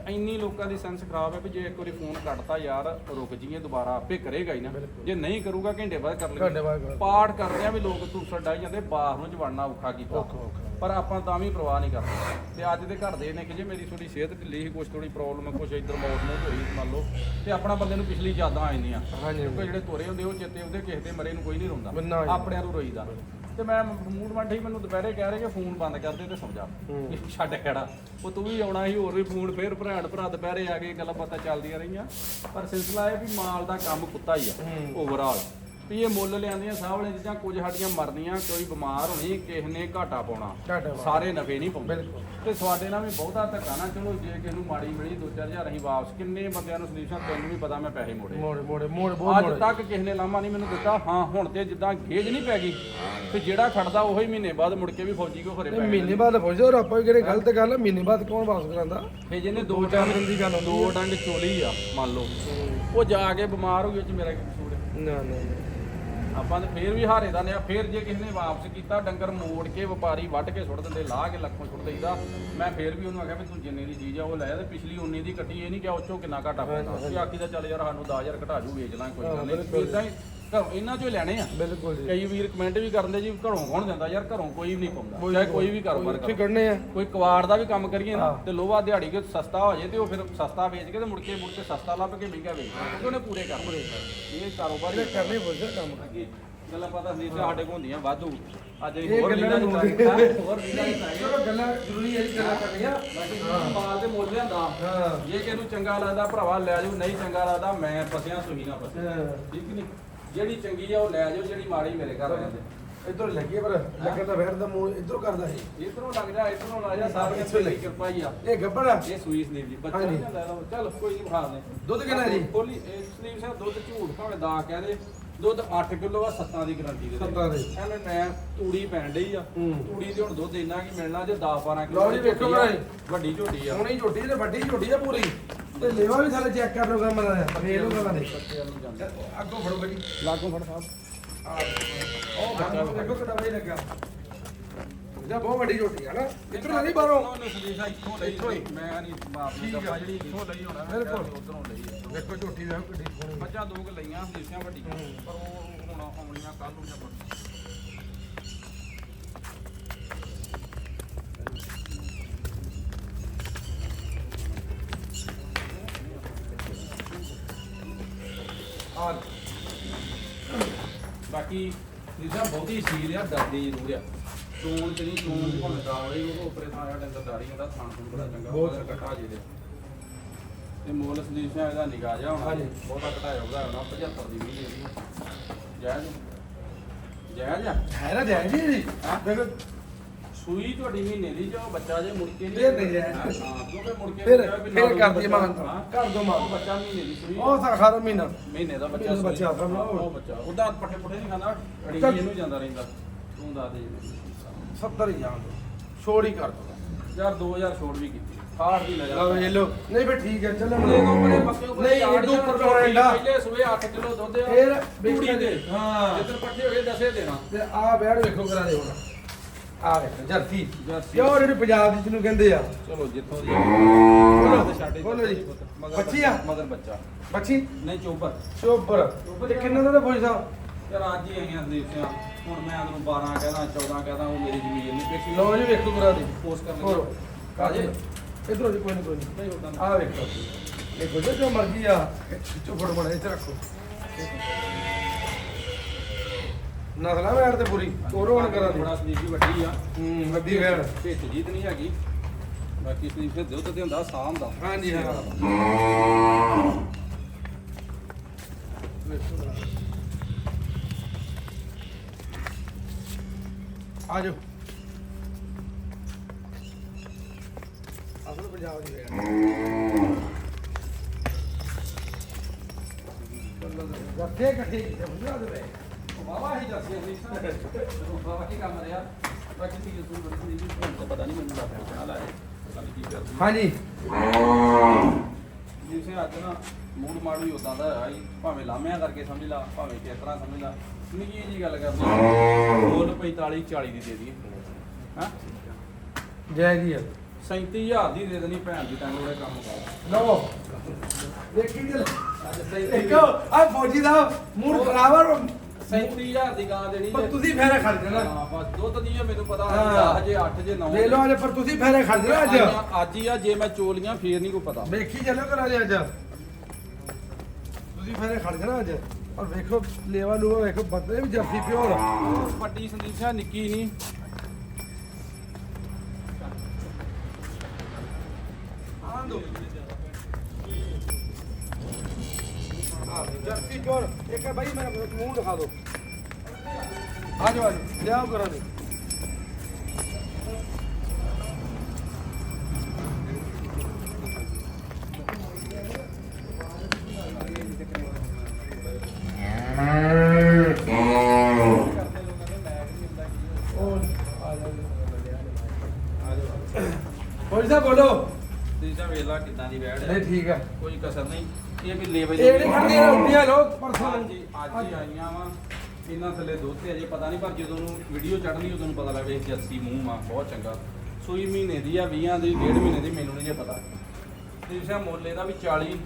ਇੰਨੀ ਲੋਕਾਂ ਦੀ ਸੈਂਸ ਖਰਾਬ ਹੈ ਵੀ ਜੇ ਇੱਕ ਵਾਰੀ ਫੋਨ ਕੱਟਤਾ ਯਾਰ ਰੁਕ ਜੀਏ ਦੁਬਾਰਾ ਆਪੇ ਕਰੇਗਾ ਹੀ ਨਾ। ਜੇ ਨਹੀਂ ਕਰੂਗਾ ਘੰਟੇ ਬਾਅਦ ਕਰ ਘੰਟੇ ਬਾਅਦ ਕਰ- ਪਾਠ ਕਰਦੇ ਆ ਵੀ ਲੋਕ ਧੂਸਰ ਡਾਈ ਜਾਂਦੇ ਬਾਹਰ ਨੂੰ ਜਵੜਨਾ ਔਖਾ ਕੀਤਾ। ਔਖਾ, ਔਖਾ। ਪਰ ਆਪਾਂ ਤਾਂ ਵੀ ਪਰਵਾਹ ਨਹੀਂ ਕਰਦੇ। ਤੇ ਅੱਜ ਦੇ ਘਰ ਦੇ ਨੇ ਕਿ ਜੇ ਮੇਰੀ ਥੋੜੀ ਸਿਹਤ ਢਿੱਲੀ ਸੀ ਕੁਛ ਥੋੜੀ ਪ੍ਰੋਬਲਮ ਹੈ ਕੁਛ ਇਧਰ ਮੌਤ ਮੌਤ ਹੋਈ ਮੰਨ ਲਓ ਤੇ ਆਪਣਾ ਬੰਦੇ ਨੂੰ ਪਿਛਲੀ ਯਾਦਾਂ ਆ ਜਾਂਦੀਆਂ। ਹਾਂਜੀ। ਕਿਉਂਕਿ ਜਿਹੜੇ ਤੋਰੇ ਹੁੰਦੇ ਉਹ ਚੇਤੇ ਹੁੰਦੇ ਕਿਸੇ ਦੇ ਮਰੇ ਨੂੰ ਕੋਈ ਨਹੀਂ ਨਾ ਰੋਂਦਾ ਜੀ। ਆਪਣਿਆਂ ਨੂੰ ਰੋਈਦਾ। ਤੇ ਮੈਂ ਮੂਡ ਮੰਠੀ ਮੈਨੂੰ ਦੁਪਹਿਰੇ ਕਹਿ ਰਹੇ ਕਿ ਫੋਨ ਬੰਦ ਕਰ ਦੇ ਤੇ ਸੌਂ ਜਾ ਹੂੰ। ਛੱਡ ਖੜਾ ਉਹ ਤੂੰ ਵੀ ਆਉਣਾ ਸੀ ਹੋਰ ਵੀ ਫੋਨ ਫੇਰ ਭਰਾੜ ਭਰਾ ਦੁਪਹਿਰੇ ਆ ਕੇ ਗੱਲਾਂ ਬਾਤਾਂ ਚੱਲਦੀਆਂ ਰਹੀਆਂ ਪਰ ਸਿਲਸਿਲਾ ਇਹ ਵੀ ਮਾਲ ਦਾ ਕੰਮ ਕੁੱਤਾ ਹੀ ਆ ਹੂੰ। ਓਵਰਆਲ ਵੀ ਇਹ ਮੁੱਲ ਲਿਆਂਦੀਆਂ ਸਾਹ ਵਾਲੀਆਂ ਚੀਜ਼ਾਂ ਕੁਝ ਸਾਡੀਆਂ ਮਰਨੀਆਂ ਕੋਈ ਬਿਮਾਰ ਹੋਣੀ ਕਿਸੇ ਨੇ ਘਾਟਾ ਪਾਉਣਾ। ਘਾਟਾ ਪਾਉਣਾ। ਸਾਰੇ ਨਫੇ ਨਹੀਂ ਪਾਉਂਦੇ। ਬਿਲਕੁਲ। ਤੇ ਤੁਹਾਡੇ ਨਾਲ ਵੀ ਬਹੁਤਾ ਧੱਕਾ ਨਾ ਚਲੋ ਜੇ ਕਿਸੇ ਨੂੰ ਮਾੜੀ ਮਿਲੀ 2-4000 ਅਸੀਂ ਵਾਪਸ ਕਿੰਨੇ ਬੰਦਿਆਂ ਨੂੰ ਸੋਲੂਸ਼ਨ ਤੈਨੂੰ ਵੀ ਪਤਾ ਮੈਂ ਪੈਸੇ ਮੋੜੇ। ਮੋੜ ਮੋੜ ਮੋੜ ਬਹੁਤ ਅੱਜ ਮੋੜ। ਤੱਕ ਕਿਸੇ ਨੇ ਲਾਮਾ ਨਹੀਂ ਮੈਨੂੰ ਦਿੱਤਾ। ਹਾਂ ਹੁਣ ਤੇ ਜਿੱਦਾਂ ਗੇਜ ਨਹੀਂ ਪੈ ਗਈ ਤੇ ਜਿਹੜਾ ਖੜਦਾ ਉਹੀ ਮਹੀਨੇ ਬਾਅਦ ਮੁੜ ਕੇ ਵੀ ਫੌਜੀ ਕੋ ਘਰੇ ਪੈ ਮਹੀਨੇ ਬਾਅਦ ਪੁੱਛਦੇ ਹੋਰ ਆਪਾਂ ਵੀ ਕਿਹੜੇ ਗਲਤ ਗੱਲ ਆ, ਮਹੀਨੇ ਬਾਅਦ ਕੌਣ ਵਾਪਸ ਕਰਾਂਦਾ ਫੇ ਜਿਹਨੇ ਦੋ ਚਾਰ ਦਿਨ ਦੀ ਗੱਲ ਹੁੰਦੀ ਦੋ ਡੰਗ ਚੋਲੀ ਆ ਮੰਨ ਲਓ। ਉਹ ਜਾ ਕੇ ਬਿਮਾਰ ਹੋ ਗਿਆ ਚ ਮੇਰਾ ਕੀ ਕਸੂਰ ਹੈ ਨਾ ਨਾ ਨਾ। ਆਪਾਂ ਤੇ ਫੇਰ ਵੀ ਹਾਰੇ ਦਾ ਨੇ ਫੇਰ ਜੇ ਕਿਸੇ ਨੇ ਵਾਪਸ ਕੀਤਾ ਡੰਗਰ ਮੋੜ ਕੇ ਵਪਾਰੀ ਵੱਢ ਕੇ ਸੁੱਟ ਦਿੰਦੇ ਲਾਹ ਕੇ ਲੱਖੋਂ ਸੁੱਟ ਦੇਈਦਾ। ਮੈਂ ਫੇਰ ਵੀ ਉਹਨੂੰ ਆਖਿਆ ਵੀ ਤੂੰ ਜਿੰਨੇ ਦੀ ਚੀਜ਼ ਆ ਉਹ ਲੈ ਤੇ ਪਿਛਲੀ 19 ਦੀ ਕੱਟੀ ਇਹ ਨਹੀਂ ਕਿ ਉਹ ਚੋਂ ਕਿੰਨਾ ਘਾਟਾ ਪੈਂਦਾ। ਕਿ ਆਖੀ ਦਾ ਚੱਲ ਯਾਰ ਸਾਨੂੰ 10000 ਘਟਾ ਜੂ ਵੇਚ ਲਾਂ ਕੋਈ ਗੱਲ ਨਹੀਂ। ਇਦਾਂ ਹੀ ਘਰੋਂ ਇਹਨਾਂ ਚੋਂ ਹੀ ਲੈਣੇ ਆ। ਬਿਲਕੁਲ ਜੀ। ਕਈ ਵੀਰ ਕਮੈਂਟ ਵੀ ਕਰਦੇ ਜੀ ਘਰੋਂ ਕੌਣ ਦਿੰਦਾ ਯਾਰ ਘਰੋਂ ਕੋਈ ਵੀ ਨਹੀਂ ਪਾਉਂਦਾ। ਚਾਹੇ ਕੋਈ ਵੀ ਕਾਰੋਬਾਰ ਉੱਥੇ ਕਰ। ਕੱਢਣੇ ਆ। ਕੋਈ ਕਵਾੜ ਦਾ ਵੀ ਕੰਮ ਕਰੀਏ ਨਾ। ਤੇ ਲੋਹਾ ਦਿਹਾੜੀ ਕੇ ਸਸਤਾ ਹੋ ਜੇ ਤੇ ਉਹ ਫਿਰ ਸਸਤਾ ਵੇਚ ਕੇ ਤੇ ਮੁੜ ਕੇ ਮੁੜ ਕੇ ਸਸਤਾ ਲੱਭ ਕੇ ਮਹਿੰਗਾ ਵੇਚ ਕਿਉਂਕਿ ਉਹਨੇ ਪੂਰੇ ਕਰ ਲਏ। ਇਹ ਕਾਰੋਬਾਰ ਹੀ ਕਰਨੇ ਪੁੱਛਦੇ ਕੰਮ। ਬਾਕੀ ਗੱਲਾਂ ਪਤਾ ਨਹੀਂ ਸਾਡੇ ਕੋਲ ਹੁੰਦੀਆਂ ਵਾਧੂ। ਅੱਜ ਇਹ ਹੋਰ ਨਹੀਂ ਨਹੀਂ ਹੋਰ ਨਹੀਂ ਚਲੋ ਗੱਲਾਂ ਜ਼ਰੂਰੀ ਹੈ ਜੀ ਗੱਲਾਂ ਕਰਨੀਆਂ। ਬਾਕੀ ਮਾਲ ਦੇ ਮੁੱਲ ਲਿਆਂਦਾ। ਹਾਂ। ਜੇ ਕਿਸੇ ਨੂੰ ਚੰਗਾ ਲੱਗਦਾ ਭਰਾਵਾ ਲੈ ਜਾਓ ਨਹੀਂ ਚੰਗਾ ਲੱਗਦਾ ਮੈਂ ਫਸਿਆ ਸੁਹੀ ਨਾ ਫਸਿਆ। ਠੀਕ ਨਹੀਂ? ਜਿਹੜੀ ਚੰਗੀ ਆ ਉਹ ਲੈ ਜਾਓ ਜਿਹੜੀ ਮਾੜੀ ਮੇਰੇ ਘਰ ਰਹਿੰਦੇ ਇੱਧਰ ਲੱਗੀ ਪਰ ਲੱਗਣ ਦਾ ਦਾ ਮੂੰਹ ਇੱਧਰੋਂ ਕਰਦਾ ਸੀ ਇਧਰੋਂ ਲੱਗ ਜਾ ਇਧਰੋਂ ਲੱਗ ਜਾ ਸਾਰੇ ਇੱਥੇ ਲਈ ਕਿਰਪਾ ਹੀ ਆ। ਇਹ ਗੱਬੜ ਆ। ਇਹ ਸੂਈ ਸਲੀਪ ਜੀ ਬੱਚਾ ਹਾਂਜੀ। ਨਹੀਂ ਲੈ ਲਓ। ਚੱਲ ਕੋਈ ਨਹੀਂ ਖਾ ਲੈ ਦੁੱਧ ਕਿੰਨਾ ਜੀ? ਕੋਲੀ ਇਹ ਸਲੀਪ ਸਾ ਦੁੱਧ ਝੂਠ ਭਾਵੇਂ ਦਾ। ਕਹਦੇ ਦੁੱਧ 8 ਕਿਲੋ ਆ 7 ਦੀ ਗਾਰੰਟੀ ਦੇ ਸੱਤਾਂ ਦੀ। ਐਵੇਂ ਮੈਂ ਤੂੜੀ ਪੈਣ ਡਈ ਆ। ਹੂੰ। ਤੂੜੀ ਦੇ ਹੁਣ ਦੁੱਧ ਇੰਨਾ ਕੀ ਮਿਲਣਾ ਜੇ 10 12 ਕਿਲੋ ਲਓ ਜੀ, ਵੇਖੋ ਭਰਾ। ਵੱਡੀ ਝੋਟੀ ਆ। ਸੋਹਣੀ ਝੋਟੀ ਤੇ ਵੱਡੀ ਝੋਟੀ ਆ ਪੂਰੀ। ਤੇ ਲੇਵਾ ਵੀ ਥੱਲੇ ਚੈੱਕ ਕਰ ਲਓ ਕੰਮ ਦਾ ਫੇਰ ਲਓ ਕੰਮ ਦੇ ਬੱਚਿਆਂ ਨੂੰ ਜਾਂਦਾ ਅੱਗੋਂ ਫੜੋ ਬੜੀ ਲਾਗੋਂ ਫੜ ਸਾਹਿਬ ਉਹ ਬੱਚਾ ਦੇਖੋ ਕਿੱਡਾ ਵਧੀਆ ਲੱਗਾ ਇਹਦਾ ਬਹੁਤ ਵੱਡੀ ਝੋਟੀ ਹੈ ਨਾ ਇੱਧਰੋਂ ਨਹੀਂ ਬਾਹਰੋਂ ਇੱਥੋਂ ਲਈ ਇੱਥੋਂ ਹੀ। ਮੈਂ ਨਹੀਂ ਮਾਫੀ ਠੀਕ ਆ। ਦਾ ਜਿਹੜੀ ਇੱਥੋਂ ਲਈ ਹੋਣਾ ਬਿਲਕੁਲ। ਉਧਰੋਂ ਲਈ ਆ। ਦੇਖੋ ਝੋਟੀ ਵੇਖੋ ਕਿੱਡੀ ਸੋਹਣੀ ਮੱਝਾਂ ਦੋ ਕੁ ਲਈਆਂ ਸਦੀਸਿਆਂ ਵੱਡੀਆਂ ਹੂੰ। ਪਰ ਉਹ ਹੁਣ ਆਉਣੀਆਂ ਕੱਲ ਨੂੰ ਜਾਂ ਆ ਬਾਕੀ ਜਿੱਦਾਂ ਬਹੁਤੀ ਸੀਲ ਆ ਡਰਦੀ ਜ਼ਰੂਰ ਆ। ਚੋਣ ਚ ਨਹੀਂ ਚੋਣ ਭਾਵੇਂ ਦਾ ਹੋਵੇ ਉਹ ਉੱਪਰੇ ਥਾਂ ਆ ਡੰਗਰ ਦਾੜੀ ਹੁੰਦਾ ਥਾਂ ਤੋਂ ਬੜਾ ਚੰਗਾ ਬਹੁਤ ਘਟਾ ਜੇ ਦੇ ਤੇ ਮੋਲ ਸਲੀਸ਼ਾ ਇਹਦਾ ਨਿਗਾਹ ਜਾ ਹੋਣਾ। ਬਹੁਤਾ ਘਟਾਇਆ ਉਹਦਾ ਹੋਣਾ 75 ਦੀ ਵੀ ਇਹਦੀ ਜਾਇਜ਼ ਜਾਇਜ਼ ਆ? ਹੈ ਨਾ ਜਾਇ ਜੀ। ਜੀ। ਦੇਖੋ ਸੂਈ ਤੁਹਾਡੀ ਮਹੀਨੇ ਦੀ ਜੋ ਬੱਚਾ ਜੇ ਮੁੜ ਕੇ ਫਿਰ ਨਹੀਂ ਜਾਇਜ਼। ਹਾਂ ਕਿਉਂਕਿ ਮੁੜ ਕੇ ਫਿਰ ਫਿਰ ਕਰਦੀ ਮਾਨ ਹਾਂ। ਕਰ ਦੋ ਉਹ ਮਾਨ ਬੱਚਾ ਮਹੀਨੇ ਦੀ ਸੂਈ। ਉਹ ਤਾਂ ਖਾਰੋ ਮਹੀਨਾ। ਮਹੀਨੇ ਦਾ ਬੱਚਾ ਮਹੀਨੇ ਦਾ ਬੱਚਾ। ਸਮਝੋ। ਉਹ ਬੱਚਾ। ਉਹਦਾ ਪੱਠੇ ਪੁੱਠੇ ਨਹੀਂ ਖਾਂਦਾ ਅੜੀ। ਇਹਨੂੰ ਜਾਂਦਾ ਰਹਿੰਦਾ। ਤੂੰ ਦੱਸ ਦੇ 70 ਹੀ ਜਾਣ ਦੋ। ਛੋੜ ਹੀ ਕਰ ਦੋ। ਯਾਰ 2000 ਛੋੜ ਵੀ ਕੀਤੀ। ਖਾੜ ਦੀ ਨਜ਼ਰ ਲਓ ਇਹ ਲੋ ਨਹੀਂ ਬਈ ਠੀਕ ਹੈ ਚੱਲਣ ਉੱਪਰ ਨਹੀਂ ਇਹ ਤੋਂ ਉੱਪਰ ਅੰਡਾ ਪਹਿਲੇ ਸੂਏ 8 ਕਿਲੋ ਦੁੱਧ ਆ ਫੇਰ ਤੂੜੀ ਦੇ। ਹਾਂ। ਜਿੱਦਣ ਪੱਠੇ ਹੋਏ ਦਸੇ ਦੇਣਾ। ਤੇ ਆ ਬੈੜ ਵੇਖੋ ਕਰਾ ਦੇ ਹੁਣ। ਆ ਵੇਖੋ ਜਰਸੀ। ਜਰਸੀ। ਪਿਓਰ ਜਿਹੜੀ ਪੰਜਾਬ ਦੀ ਜਿਹਨੂੰ ਕਹਿੰਦੇ ਆ? ਚਲੋ ਜਿੱਥੋਂ ਦੀ ਬੋਲੋ, ਸਾਡੇ ਬੋਲੋ ਜੀ। ਬੱਚੀ ਆ? ਮਗਰ ਬੱਚਾ। ਬੱਚੀ? ਨਹੀਂ ਚੋਬਰ। ਚੋਬਰ। ਤੇ ਕਿੰਨਾ ਦਾ ਫੌਜੀ ਸਾਹਿਬ ਯਾਰ ਅੱਜ ਹੀ ਆਈਆਂ ਸੰਦੀਪ ਸਿੰਘ ਹੁਣ ਮੈਂ ਤੈਨੂੰ 12 ਕਹਦਾ 14 ਕਹਦਾ ਉਹ ਮੇਰੀ ਜ਼ਮੀਨ ਨਹੀਂ ਵੇਖੀ ਲਓ ਜੀ ਵੇਖੋ ਕਰਾ ਦੇ। ਪੋਸਟ ਕਰਨ ਹੋਰ। ਲੱਗੇ। ਕਾਜੇ ਇਧਰੋਂ ਜੀ ਕੋਈ ਨਹੀਂ ਕੋਈ ਨਹੀਂ। ਨਹੀਂ ਉਦਾਂ ਆ ਵੇਖੋ। ਦੇਖੋ ਜੋ ਜੋ ਮਰਜ਼ੀ ਆ ਚੋ ਫੋਟੋ ਬਣਾ ਇੱਥੇ ਰੱਖੋ। ਨਸਲਾ ਵੈੜ ਤੇ ਪੂਰੀ ਤੋਰੋ ਹੁਣ ਕਰਾ ਦੇ। ਬੜਾ ਸੰਦੀਪ ਜੀ ਵੱਡੀ ਆ। ਹੂੰ ਵੱਡੀ ਵੈੜ। ਭੇਤ ਜੀਤ ਨਹੀਂ ਹੈਗੀ। ਬਾਕੀ ਸੰਦੀਪ ਸਿੰਘ ਦੁੱਧ ਤੇ ਹੁੰਦਾ ਸਾਹ ਹੁੰਦਾ ਹਾਂਜੀ ਹਾਂ। ਆ ਜਾਓ ਅਸਲ ਪੰਜਾਬ ਦੀ ਵੈੜ। ਗੱਥੇ ਇਕੱਠੇ ਕੀਤੇ ਬੁਝਾ ਦੇ ਵਾਵਾ ਹੀ ਦੱਸਿਆ ਸੀ ਵਾਵਾ ਕੀ ਕੰਮ ਰਿਹਾ ਬਾਕੀ ਸੀ ਤੂੰ ਬੰਦੀ ਜੀ ਤੁਹਾਨੂੰ ਪਤਾ ਨਹੀਂ ਮੈਨੂੰ ਲੱਗਦਾ ਕਿਹੜਾ ਲਾਇਆ ਕੱਲ ਕੀ ਕਰਦੀ ਹਾਂਜੀ। ਜਿਵੇਂ ਅੱਜ ਨਾ ਮੂਡ ਮਾੜੂ ਹੀ ਉਦਾਂ ਦਾ ਹੋਇਆ ਭਾਵੇਂ ਲਾਮਿਆਂ ਕਰਕੇ ਸਮਝ ਲਾ ਭਾਵੇਂ ਕਿਸ ਤਰ੍ਹਾਂ ਸਮਝ ਲਾ ਨਿੱਕੀ ਜੀ ਗੱਲ ਕਰਦੀ ਮੁੱਲ 45 40 ਦੀ ਦੇ ਦਈਏ ਹਾਂ ਜੈ ਜੀ। 37000 ਦੀ ਦੇ ਦੇਣੀ ਭੈਣ ਦੀ ਤੈਨੂੰ ਉਹਦੇ ਕੰਮ ਕਰ ਲਓ। ਦੇਖੀ ਜੀ ਅੱਜ ਦੇਖੋ ਆ ਫੌਜੀ ਦਾ ਮੂਡ ਖਰਾਬ ਆ। 37000 ਦੀ ਗਾਂ ਦੇਣੀ ਪਰ ਤੁਸੀਂ ਫੇਰੇ ਖੜ ਜਾਣਾ। ਹਾਂ ਬਸ ਦੁੱਧ ਦੀ ਆ ਮੈਨੂੰ ਪਤਾ ਹਾਂ। 10 ਜੇ 8 ਜੇ 9 ਵੇਖ ਲਓ ਅੱਜ ਪਰ ਤੁਸੀਂ ਫੇਰੇ ਖੜ ਜਾਣਾ ਅੱਜ। ਅੱਜ ਹੀ ਆ ਜੇ ਮੈਂ ਚੋਲੀਆਂ ਫੇਰ ਨਹੀਂ ਕੋਈ ਪਤਾ। ਵੇਖੀ ਚੱਲੋ ਕਰਾ ਦੇ ਅੱਜ। ਤੁਸੀਂ ਫੇਰੇ ਖੜ ਜਾਣਾ ਅੱਜ। ਔਰ ਵੇਖੋ ਲੇਵਾ ਲੂਆ ਵੇਖੋ ਬੰਦੇ ਵੀ ਜਰਸੀ ਪਿਓਰ ਵੱਡੀ ਸੰਦੀਪ ਸਿੰਘ ਨਿੱਕੀ ਨਹੀਂ ਆਂ ਹੈ ਭਾਈ ਮੇਰਾ ਮੂੰਹ ਦਿਖਾ ਦਿਓ। ਆ ਜਾਓ ਆ ਜਾਓ ਲਿਆਓ ਕਰਾ ਦੇ ਉਹ ਆ ਜਾਓ ਕੋਈ ਸਾਹਿਬ ਬੋਲੋ। ਸੰਦੀਪ ਸਿੰਘ ਵੇਲਾ ਕਿਦਾਂ ਦੀ ਬੈੜ ਨਹੀਂ ਠੀਕ ਆ ਕੋਈ ਕਸਰ ਨਹੀਂ। ਇਹ ਵੀ ਲੇਵਲ ਲੋ ਅੱਜ ਹੀ ਆਈਆਂ ਵਾ। ਇਹਨਾਂ ਥੱਲੇ ਦੁੱਧ ਤੇ ਅਜੇ ਪਤਾ ਨਹੀਂ ਪਰ ਜਦੋਂ ਨੂੰ ਵੀਡੀਓ ਚੜ੍ਹਨੀ ਉਦੋਂ ਨੂੰ ਪਤਾ ਲੱਗੇ ਜਰਸੀ ਮੂੰਹ ਮਾ ਬਹੁਤ ਚੰਗਾ। ਸੂਈ ਮਹੀਨੇ ਦੀ ਆ 20 ਦੀ ਡੇਢ ਮਹੀਨੇ ਦੀ ਮੈਨੂੰ ਨਹੀਂ ਜੇ ਪਤਾ। ਤੇ ਜਿਸਾ ਮੁੱਲ ਇਹਦਾ ਵੀ 40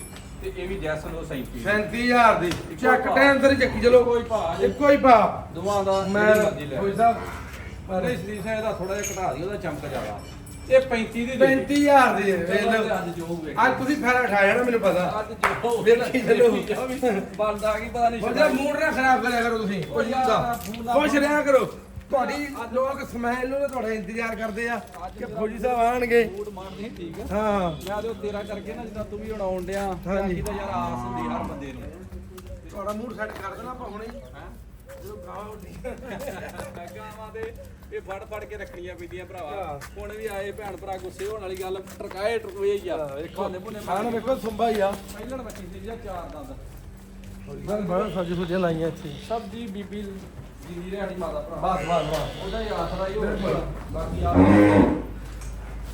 ਤੇ ਇਹ ਵੀ ਜੈਸਨ ਉਹ 37 37000 ਦੀ। ਚੱਕ ਭਾਅ। ਟਾਈਮ ਤੇ ਚੱਕੀ ਚਲੋ। ਕੋਈ ਭਾਅ। ਇੱਕੋ ਹੀ ਭਾ ਦੋਵਾਂ ਦਾ ਮੈਂ ਕੋਈ ਸਾਹਿਬ ਸ੍ਰੀ ਸਾਹਿਬ ਦਾ ਥੋੜਾ ਜਿਹਾ ਘਟਾ ਦੀ ਉਹਦਾ ਚਮਕ ਜ਼ਿਆਦਾ। ਇਹ 35 ਦੀ ਦੇ 35000 ਦੀ ਵੇਖ ਲਓ। ਅੱਜ ਜੋ ਹੋਵੇ ਅੱਜ ਤੁਸੀਂ ਫੇਰਾ ਖਾਇਆ ਨਾ ਮੈਨੂੰ ਪਤਾ। ਅੱਜ ਜੋ ਵੇਖੀ ਚੱਲੋ। ਬੰਦਾ ਕੀ ਪਤਾ ਨਹੀਂ ਬੰਦਾ ਮੂਡ ਨਾ ਖਰਾਬ ਕਰਿਆ ਕਰੋ ਤੁਸੀਂ। ਕੁਝ ਨਹੀਂ ਹੁੰਦਾ। ਖੁਸ਼ ਰਿਹਾ ਕਰੋ। ਤੁਹਾਡੀ ਲੋਕ ਸਮੈਲ ਨੂੰ ਨਾ ਤੁਹਾਡਾ ਇੰਤਜ਼ਾਰ ਕਰਦੇ ਆ ਕਿ ਫੌਜੀ ਸਾਹਿਬ ਆਣਗੇ ਮੂਡ ਮਾਰਦੇ ਠੀਕ ਆ। ਹਾਂ। ਮੈਂ ਤੇ ਉਹ ਤੇਰਾ ਕਰਕੇ ਨਾ ਜਿੱਦਾਂ ਤੂੰ ਵੀ ਹੁਣ ਆਉਣ ਡਿਆ। ਹਾਂਜੀ। ਤਾਂ ਯਾਰ ਆਸ ਹੁੰਦੀ ਹਰ ਬੰਦੇ ਨੂੰ। ਤੁਹਾਡਾ ਮੂਡ ਸੈੱਟ ਕਰ ਦੇਣਾ ਆਪਾਂ ਹੁਣੇ ਹੀ? ਜਦੋਂ ਗਾਵਾਂ ਉੱਡੀ ਗਾਵਾਂ ਦੇ ਇਹ ਫੜ ਫੜ ਕੇ ਰੱਖਣੀਆਂ ਪੈਂਦੀਆਂ ਭਰਾਵਾ। ਹਾਂ। ਹੁਣ ਵੀ ਆਏ ਭੈਣ ਭਰਾ ਗੁੱਸੇ ਹੋਣ ਵਾਲੀ ਗੱਲ ਟਰਕਾਏ ਟਰਕੋਏ ਹੀ ਆ ਭਾਨੇ ਭੁਨੇ ਖਾਣ ਵੇਖੋ ਸੁੰਬਾ ਹੀ ਆ। ਪਹਿਲਣ ਬੱਚੀ ਸੀ ਜਾਂ ਚਾਰ ਦੰਦ। ਮੈਂ ਬੜਾ ਸਬਜ਼ੀ ਸੁਜੇ ਲਾਈਆਂ ਇੱਥੇ। ਸਬਜੀ ਬੀਬੀ ਜਿੰਦੀ ਰਹਿਣੀ ਮਾਦਾ ਭਰਾ। ਬਸ ਬਸ ਬਸ ਉਹਦਾ ਹੀ ਆਸਰਾ ਹੀ ਬਿਲਕੁਲ। ਹੋਊਗਾ ਬਾਕੀ ਆ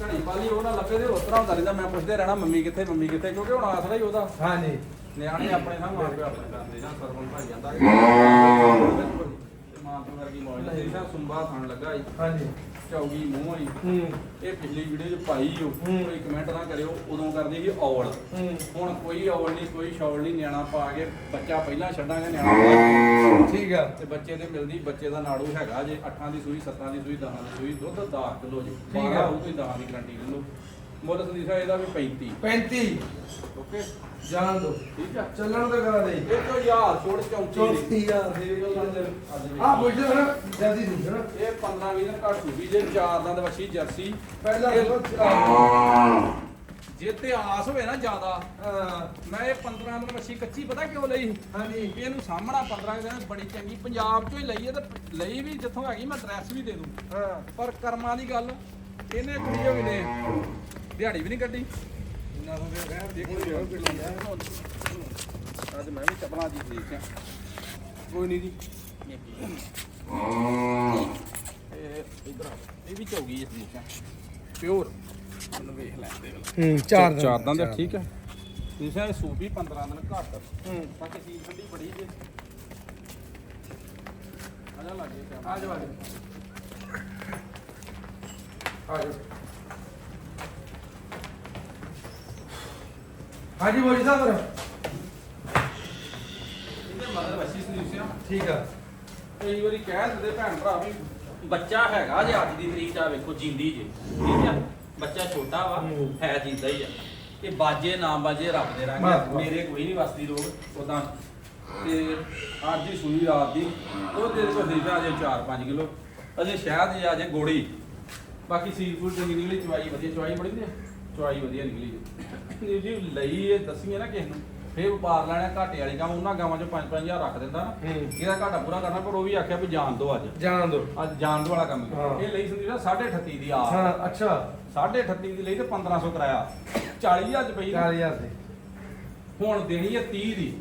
ਘੜੀ ਪਾਲੀ ਉਹ ਨਾ ਲੱਭੇ ਦੇ ਉਤਰਾ ਹੁੰਦਾ ਰਹਿੰਦਾ। ਮੈਂ ਪੁੱਛਦੇ ਰਹਿਣਾ ਮੰਮੀ ਕਿੱਥੇ ਮੰਮੀ ਕਿੱਥੇ? ਕਿਉਂਕਿ ਹੁਣ ਆਸਰਾ ਹੀ ਉਹਦਾ। ਹਾਂਜੀ। ਨਿਆਣੇ ਆਪਣੇ ਨਾਲ ਮਾਂ ਪਿਓ ਆਪਣੇ ਕਰਦੇ ਜਾਂ ਸਰਵਨ ਭਾਈ ਜਾਂਦਾ। ਮਾਂ ਪਿਓ ਵਰਗੀ ਮੌਜ ਨਹੀਂ ਸੀ। ਸੁੰਬਾ ਖਾਣ ਲੱਗਾ ਸੀ। ਹਾਂਜੀ। ਚੌਗੀ ਮੂੰਹ ਹੂੰ। ਇਹ ਪਿਛਲੀ ਵੀਡੀਓ 'ਚ ਪਾਈ ਹੋ। ਕੋਈ ਕਮੈਂਟ ਨਾ ਕਰਿਓ ਉਦੋਂ ਕਰਦੀ ਸੀ ਔਲ। ਹੁਣ ਕੋਈ ਔਲ ਨਹੀਂ ਕੋਈ ਸ਼ੌਲ ਨਹੀਂ ਨਿਆਣਾ ਪਾ ਕੇ ਬੱਚਾ ਪਹਿਲਾਂ ਛੱਡਾਂਗੇ ਨਿਆਣਾ। ਠੀਕ ਆ। ਤੇ ਬੱਚੇ ਦੇ ਮਿਲਦੀ ਬੱਚੇ ਦਾ ਨਾੜੂ ਹੈਗਾ ਜੇ 8 ਦੀ ਸੂਈ 7 ਦੀ ਸੂਈ 10 ਦੀ ਸੂਈ ਦੁੱਧ 10 ਕਿਲੋ ਜੀ। ਠੀਕ ਆ। 12 ਹੋਊ ਕੋਈ 10 ਦੀ ਗਰੰਟੀ ਲੈ ਲਓ। ਮੁੱਲ ਸੰਦੀਸਾ ਇਹਦਾ ਵੀ 35 35 ਓਕੇ। ਜਾਣ ਦੋ। ਠੀਕ ਆ। ਚੱਲਣ ਤੇ ਕਰਾ ਦੇ। ਇਹ ਤੋਂ ਯਾਰ ਛੋੜ 34 ਦੀ। 34000 ਆ ਪੁੱਛਦੇ ਨਾ ਜਲਦੀ ਦੀ ਨਾ ਇਹ 15 20 ਦਿਨ ਘੱਟ ਹੋਊਗੀ ਜੇ ਚਾਰ ਦੰਦ ਵੱਛੀ ਜਰਸੀ। ਪਹਿਲਾਂ ਜੇ ਤੇ ਆਸ ਹੋਵੇ ਨਾ ਜ਼ਿਆਦਾ ਹਾਂ। ਮੈਂ ਇਹ 15 ਦਿਨ ਵੱਛੀ ਕੱਚੀ ਪਤਾ ਕਿਉਂ ਲਈ? ਹਾਂਜੀ। ਵੀ ਇਹਨੂੰ ਸਾਹਮਣਾ 15 ਕੁ ਦਿਨ ਬੜੀ ਚੰਗੀ। ਪੰਜਾਬ ਚੋਂ ਹੀ ਲਈ ਹੈ ਤੇ ਲਈ ਵੀ ਜਿੱਥੋਂ ਹੈਗੀ ਮੈਂ ਐਡਰੈਸ ਵੀ ਦੇ ਦੂੰ। ਹਾਂ। ਪਰ ਕਰਮਾਂ ਦੀ ਗੱਲ ਇਹਨੇ ਕੁੜੀ ਹੋਈ ਨੇ ਦਿਹਾੜੀ ਵੀ ਨਹੀਂ ਕੱਢੀ। ਨਾ ਹੋ ਗਿਆ ਰਹਿ ਦੇਖੋ ਅੱਜ ਮੈਂ ਵੀ ਚਪਲਾਂ ਦੀ ਠੀਕ ਆ। ਕੋਈ ਨਹੀਂ ਜੀ। ਇਹ ਇਧਰ ਆ ਇਹ ਵੀ ਚੌਗੀ ਇਸ ਦੀ ਪਿਓਰ। ਮੈਨੂੰ ਵੇਖ ਲੈਂਦੇ ਹੂੰ ਚਾਰ ਚਾਰ ਦੰਦ ਆ, ਠੀਕ ਹੈ ਤੁਸੀਂ ਇਹ ਸੂਪੀ 15 ਦਿਨ ਘੱਟ। ਹੂੰ। ਬਾਕੀ ਚੀਜ਼ ਠੰਡੀ ਬੜੀ ਜੇ। ਆ ਜਾ ਲੱਗੇ ਕੰਮ ਆ ਜਾ। ਆ ਜਾ ਆ ਜਾ ਹਾਂਜੀ ਬੋਲੀ ਸਾਹਿਬ। ਇਹਦੇ ਮਦਰ ਵਸੀ ਸਲੀਸਿਆ ਠੀਕ ਆ। ਕਈ ਵਾਰੀ ਕਹਿ ਦਿੰਦੇ ਭੈਣ ਭਰਾ ਵੀ ਬੱਚਾ ਹੈਗਾ ਜੇ ਅੱਜ ਦੀ ਤਰੀਕ ਆ ਵੇਖੋ ਜਿੰਦੀ ਜੇ। ਠੀਕ ਆ? ਬੱਚਾ ਛੋਟਾ ਵਾ ਹੂੰ। ਹੈ ਜਿੰਦਾ ਹੀ ਆ। ਤੇ ਬਾਜੇ ਨਾ ਬਾਜੇ ਰੱਬ ਦੇ ਰੰਗ ਬਸ। ਮੇਰੇ ਕੋਈ ਨਹੀਂ ਵਸਦੀ ਰੋਗ ਉਦਾਂ ਤੇ ਅੱਜ ਦੀ ਸੂਈ ਰਾਤ ਦੀ ਉਹ ਦੇ ਕੋ ਦੇਗਾ ਅਜੇ 4-5 ਕਿਲੋ। ਅਜੇ ਸ਼ਾਇਦ ਜੇ ਅਜੇ ਗੋੜੀ। ਬਾਕੀ ਸੀ ਫੂਡ ਚੰਗੀ ਨਿਕਲੀ ਚਵਾਈ ਵਧੀਆ ਚਵਾਈ ਬੜੀ ਵਧੀਆ ਚਵਾਈ ਵਧੀਆ ਨਿਕਲੀ ਜੀ। ਜੀ ਲਈ ਇਹ ਦੱਸੀਏ ਨਾ ਕਿਸੇ ਨੂੰ ਫੇਰ ਵਪਾਰ ਲੈਣਾ ਘਾਟੇ ਵਾਲੀ ਕੰਮ ਉਹਨਾਂ ਗਾਵਾਂ ਚੋਂ 5-5000 ਰੱਖ ਦਿੰਦਾ ਨਾ। ਹੂੰ। ਇਹਦਾ ਘਾਟਾ ਪੂਰਾ ਕਰਨਾ ਪਰ ਉਹ ਵੀ ਆਖਿਆ ਵੀ ਜਾਣ ਦੋ ਅੱਜ। ਜਾਣ ਦੋ। ਅੱਜ ਜਾਣ ਦੋ ਵਾਲਾ ਕੰਮ। ਹਾਂ। ਇਹ ਲਈ ਸੰਦੀਪ ਨਾ 38.5 ਦੀ ਆ ਹਾਂ ਅੱਛਾ। 38.5 ਦੀ ਲਈ ਤੇ 1500 ਕਰਾਇਆ। 40000 ਚ ਪਈ ਨਾ। 4000 ਦੇ। ਹੁਣ ਦੇਣੀ ਹੈ 30 ਦੀ।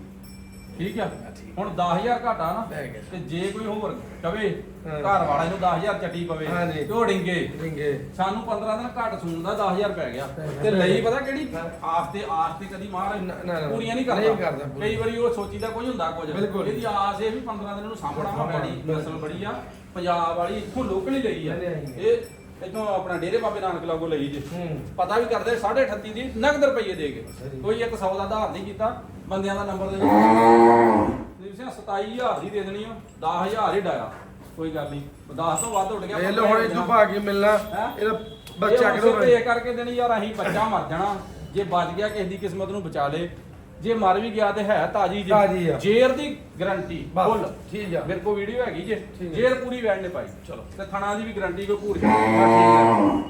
ਠੀਕ ਆ ਹੁਣ 10000 ਘਾਟਾ ਨਾ ਲੈ ਗਿਆ। ਤੇ ਜੇ ਕੋਈ ਹੋਰ ਕਵੇ ਹਾਂ। ਘਰ ਵਾਲਾ ਇਹਨੂੰ 10000 ਚੱਟੀ ਪਵੇ ਹਾਂਜੀ। ਤੇ ਉਹ ਡਿੰਗੇ ਰਿੰਗੇ ਸਾਨੂੰ 15 ਦਿਨ ਘੱਟ ਸੂਣ ਦਾ 10000 ਪੈ ਗਿਆ ਪੈ ਗਿਆ। ਤੇ ਲਈ ਪਤਾ ਕਿਹੜੀ ਆਸ ਤੇ ਆਸ ਤੇ ਕਦੀ ਮਾਰ ਨਾ- ਨਾ- ਨਾ। ਪੂਰੀਆਂ ਨਹੀਂ ਨਹੀਂ ਕਰਦਾ। ਕਈ ਵਾਰੀ ਉਹ ਸੋਚੀਦਾ ਕੋਈ ਹੁੰਦਾ ਕੁਝ ਬਿਲਕੁਲ। ਇਹਦੀ ਆਸ ਇਹ ਵੀ 15 ਦਿਨ ਨੂੰ ਸਾਂਭਣਾ ਵਾ ਬੜੀ ਬਿਲਕੁਲ। ਨਸਲ ਬੜੀ ਆ ਪੰਜਾਬ ਵਾਲੀ ਇੱਥੋਂ ਲੋਕਲ ਹੀ ਲਈ ਆ। ਇਹ ਇੱਥੋਂ ਆਪਣਾ ਡੇਰੇ ਬਾਬੇ ਨਾਨਕ ਲਾਗੋ ਲਈ ਜੇ ਹੂੰ ਪਤਾ ਵੀ ਕਰਦੇ 38.5 ਦੀ ਨਗਦ ਰੁਪਏ ਦੇ ਕੇ ਸਹੀ। ਕੋਈ ਇੱਕ 100 ਦਾ ਆਧਾਰ ਨਹੀਂ ਕੀਤਾ ਬੰਦਿਆਂ ਦਾ ਨੰਬਰ ਦੇ ਤੁਸੀਂ 27000 ਦੀ ਦੇ ਦੇਣੀ ਆ 10000 ਹੀ ਡਾਇਆ। ਕੋਈ ਗੱਲ ਨਹੀਂ 10 ਤੋਂ ਵੱਧ ਉੱਡ ਗਿਆ ਇਹ ਲੋ ਹੁਣ ਇਦੋਂ ਭਾਗ ਕੇ ਮਿਲਣਾ ਹੈਂ? ਇਹਦਾ ਬੱਚਾ ਕਿਦੋਂ ਉਸੇ ਪੇ ਕਰਕੇ ਦੇਣੀ ਯਾਰ ਅਸੀਂ ਬੱਚਾ ਮਰ ਜਾਣਾ। ਜੇ ਬਚ ਗਿਆ ਕਿਸੇ ਦੀ ਕਿਸਮਤ ਨੂੰ ਬਚਾ ਲੇ। ਜੇ ਮਰ ਵੀ ਗਿਆ ਤੇ ਹੈ ਤਾਜੀ ਜੇ ਤਾਜ਼ੀ ਆ। ਜੇਰ ਦੀ ਗਾਰੰਟੀ ਬਸ, ਫੁੱਲ। ਠੀਕ ਆ। ਮੇਰੇ ਕੋਲ ਵੀਡੀਓ ਹੈਗੀ ਜੇ। ਠੀਕ ਆ। ਜੇਰ ਪੂਰੀ ਵੈਣ ਨੇ ਪਾਈ। ਚਲੋ। ਤੇ ਥਣਾ ਦੀ ਵੀ ਗਾਰੰਟੀ ਕੋਈ ਭੂਰ